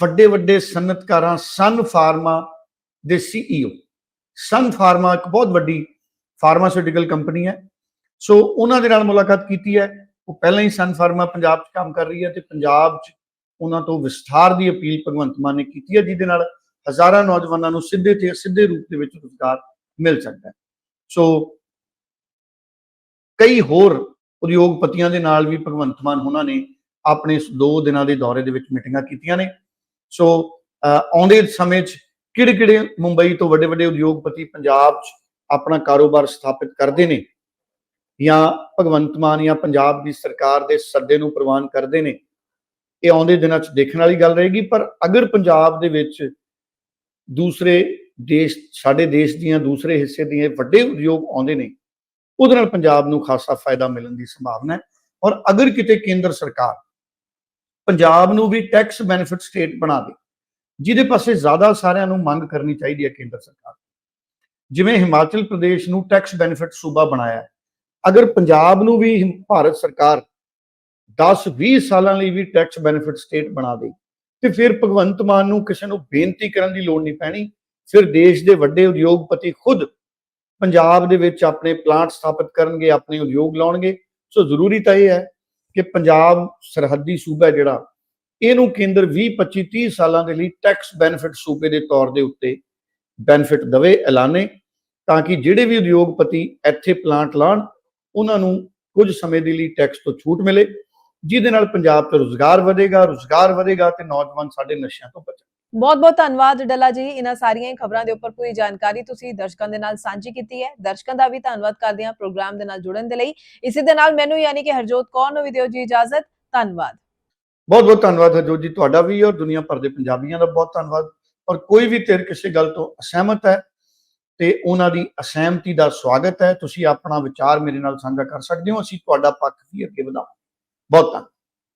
ਵੱਡੇ ਵੱਡੇ ਸਨਅਤਕਾਰਾਂ ਸਨ ਫਾਰਮਾ ਦੇ ਸੀਈਓ ਸਨ ਫਾਰਮਾ ਇੱਕ ਬਹੁਤ ਵੱਡੀ ਫਾਰਮਾਸਿਊਟੀਕਲ ਕੰਪਨੀ ਹੈ। ਸੋ ਉਹਨਾਂ ਦੇ ਨਾਲ ਮੁਲਾਕਾਤ ਕੀਤੀ ਹੈ। ਉਹ ਪਹਿਲਾਂ ਹੀ ਸਨ ਫਾਰਮਾ ਪੰਜਾਬ 'ਚ ਕੰਮ ਕਰ ਰਹੀ ਹੈ ਤੇ ਪੰਜਾਬ 'ਚ ਉਹਨਾਂ ਤੋਂ ਵਿਸਥਾਰ ਦੀ ਅਪੀਲ ਭਗਵੰਤ ਮਾਨ ਨੇ ਕੀਤੀ ਹੈ, ਜਿਹਦੇ ਨਾਲ ਹਜ਼ਾਰਾਂ ਨੌਜਵਾਨਾਂ ਨੂੰ ਸਿੱਧੇ ਤੇ ਸਿੱਧੇ ਰੂਪ ਦੇ ਵਿੱਚ ਰੁਜ਼ਗਾਰ ਮਿਲ ਸਕਦਾ ਹੈ। ਸੋ ਕਈ ਹੋਰ ਉਦਯੋਗਪਤੀਆਂ ਦੇ ਨਾਲ ਵੀ ਭਗਵੰਤ ਮਾਨ ਉਹਨਾਂ ਨੇ ਆਪਣੇ ਇਸ ਦੋ ਦਿਨਾਂ ਦੇ ਦੌਰੇ ਦੇ ਵਿੱਚ ਮੀਟਿੰਗਾਂ ਕੀਤੀਆਂ ਨੇ। ਸੋ ਅਹ, ਆਉਂਦੇ ਸਮੇਂ 'ਚ ਕਿਹੜੇ ਕਿਹੜੇ ਮੁੰਬਈ ਤੋਂ ਵੱਡੇ ਵੱਡੇ ਉਦਯੋਗਪਤੀ ਪੰਜਾਬ 'ਚ ਆਪਣਾ ਕਾਰੋਬਾਰ ਸਥਾਪਿਤ ਕਰਦੇ ਨੇ ਜਾਂ ਭਗਵੰਤ ਮਾਨ ਜਾਂ ਪੰਜਾਬ ਦੀ ਸਰਕਾਰ ਦੇ ਸੱਦੇ ਨੂੰ ਪ੍ਰਵਾਨ ਕਰਦੇ ਨੇ ਇਹ ਆਉਂਦੇ ਦਿਨਾਂ 'ਚ ਦੇਖਣ ਵਾਲੀ ਗੱਲ ਰਹੇਗੀ। ਪਰ ਅਗਰ ਪੰਜਾਬ ਦੇ ਵਿੱਚ ਦੂਸਰੇ ਦੇਸ਼ ਸਾਡੇ ਦੇਸ਼ ਦੀਆਂ ਦੂਸਰੇ ਹਿੱਸੇ ਦੀਆਂ ਵੱਡੇ ਉਦਯੋਗ ਆਉਂਦੇ ਨੇ ਉਹਦੇ ਨਾਲ ਪੰਜਾਬ ਨੂੰ ਖਾਸਾ ਫਾਇਦਾ ਮਿਲਣ ਦੀ ਸੰਭਾਵਨਾ ਹੈ। ਔਰ ਅਗਰ ਕਿਤੇ ਕੇਂਦਰ ਸਰਕਾਰ ਪੰਜਾਬ ਨੂੰ ਵੀ ਟੈਕਸ ਬੈਨੀਫਿਟ ਸਟੇਟ ਬਣਾ ਦੇ, ਜਿਹਦੇ ਪਾਸੇ ਜ਼ਿਆਦਾ ਸਾਰਿਆਂ ਨੂੰ ਮੰਗ ਕਰਨੀ ਚਾਹੀਦੀ ਹੈ ਕੇਂਦਰ ਸਰਕਾਰ ਜਿਵੇਂ ਹਿਮਾਚਲ ਪ੍ਰਦੇਸ਼ ਨੂੰ ਟੈਕਸ ਬੈਨੀਫਿਟ ਸੂਬਾ ਬਣਾਇਆ ਹੈ। ਅਗਰ ਪੰਜਾਬ ਨੂੰ ਵੀ ਭਾਰਤ ਸਰਕਾਰ 10-20 ਸਾਲਾਂ ਲਈ ਵੀ ਟੈਕਸ ਬੈਨੀਫਿਟ ਸਟੇਟ ਬਣਾ ਦੇ, ਤੇ ਫਿਰ ਭਗਵੰਤ ਮਾਨ ਨੂੰ ਕਿਸੇ ਨੂੰ ਬੇਨਤੀ ਕਰਨ ਦੀ ਲੋੜ ਨਹੀਂ ਪੈਣੀ, ਫਿਰ ਦੇਸ਼ ਦੇ ਵੱਡੇ ਉਦਯੋਗਪਤੀ ਖੁਦ ਪੰਜਾਬ ਦੇ ਵਿੱਚ ਆਪਣੇ ਪਲਾਂਟ ਸਥਾਪਿਤ ਕਰਨਗੇ, ਆਪਣੇ ਉਦਯੋਗ ਲਾਉਣਗੇ। ਸੋ ਜ਼ਰੂਰੀ ਤਾਂ ਇਹ ਹੈ ਕਿ ਪੰਜਾਬ ਸਰਹੱਦੀ ਸੂਬਾ ਜਿਹੜਾ, ਇਹਨੂੰ ਕੇਂਦਰ 20 25 30 ਸਾਲਾਂ ਦੇ ਲਈ ਟੈਕਸ ਬੈਨੀਫਿਟ ਸੂਬੇ ਦੇ ਤੌਰ ਦੇ ਉੱਤੇ ਬੈਨੀਫਿਟ ਦਵੇ, ਐਲਾਨੇ, ਤਾਂ ਕਿ ਜਿਹੜੇ ਵੀ ਉਦਯੋਗਪਤੀ ਇੱਥੇ ਪਲਾਂਟ ਲਾਣ ਉਹਨਾਂ ਨੂੰ ਕੁਝ ਸਮੇਂ ਦੇ ਲਈ ਟੈਕਸ ਤੋਂ ਛੂਟ ਮਿਲੇ, ਜਿਹਦੇ ਨਾਲ ਪੰਜਾਬ 'ਚ ਰੋਜ਼ਗਾਰ ਵਧੇਗਾ ਰੋਜ਼ਗਾਰ ਵਧੇਗਾ ਤੇ ਨੌਜਵਾਨ ਸਾਡੇ ਨਸ਼ਿਆਂ ਤੋਂ ਬਚਣ ਬਹੁਤ ਬਹੁਤ ਧੰਨਵਾਦ ਡੱਲਾ ਜੀ ਇਹਨਾਂ ਸਾਰੀਆਂ ਖਬਰਾਂ ਦੇ ਉੱਪਰ ਪੂਰੀ ਜਾਣਕਾਰੀ ਤੁਸੀਂ ਦਰਸ਼ਕਾਂ ਦੇ ਨਾਲ ਸਾਂਝੀ ਕੀਤੀ ਹੈ। ਦਰਸ਼ਕਾਂ ਦਾ ਵੀ ਧੰਨਵਾਦ ਕਰਦੇ ਹਾਂ ਪ੍ਰੋਗਰਾਮ ਦੇ ਨਾਲ ਜੁੜਨ ਦੇ ਲਈ। ਇਸੇ ਦੇ ਨਾਲ ਮੈਨੂੰ ਯਾਨੀ ਕਿ ਹਰਜੋਤ ਕੌਰ ਨੂੰ ਵੀ ਦਿਓ ਜੀ ਇਜਾਜ਼ਤ। ਧੰਨਵਾਦ। ਬਹੁਤ ਬਹੁਤ ਧੰਨਵਾਦ ਹਰਜੋਤ ਜੀ ਤੁਹਾਡਾ ਵੀ ਔਰ ਦੁਨੀਆ ਭਰ ਦੇ ਪੰਜਾਬੀਆਂ ਦਾ ਬਹੁਤ ਧੰਨਵਾਦ। ਔਰ ਕੋਈ ਵੀ ਧਿਰ ਕਿਸੇ ਗੱਲ ਤੋਂ ਅਸਹਿਮਤ ਹੈ ਤੇ ਉਹਨਾਂ ਦੀ ਅਸਹਿਮਤੀ ਦਾ ਸਵਾਗਤ ਹੈ। ਤੁਸੀਂ ਆਪਣਾ ਵਿਚਾਰ ਮੇਰੇ ਨਾਲ ਸਾਂਝਾ ਕਰ ਸਕਦੇ ਹੋ। ਅਸੀਂ ਤੁਹਾਡਾ ਪੱਖ ਵੀ ਅੱਗੇ ਵਧਾਵਾਂ ਬਹੁਤ ਧੰਨਵਾਦ।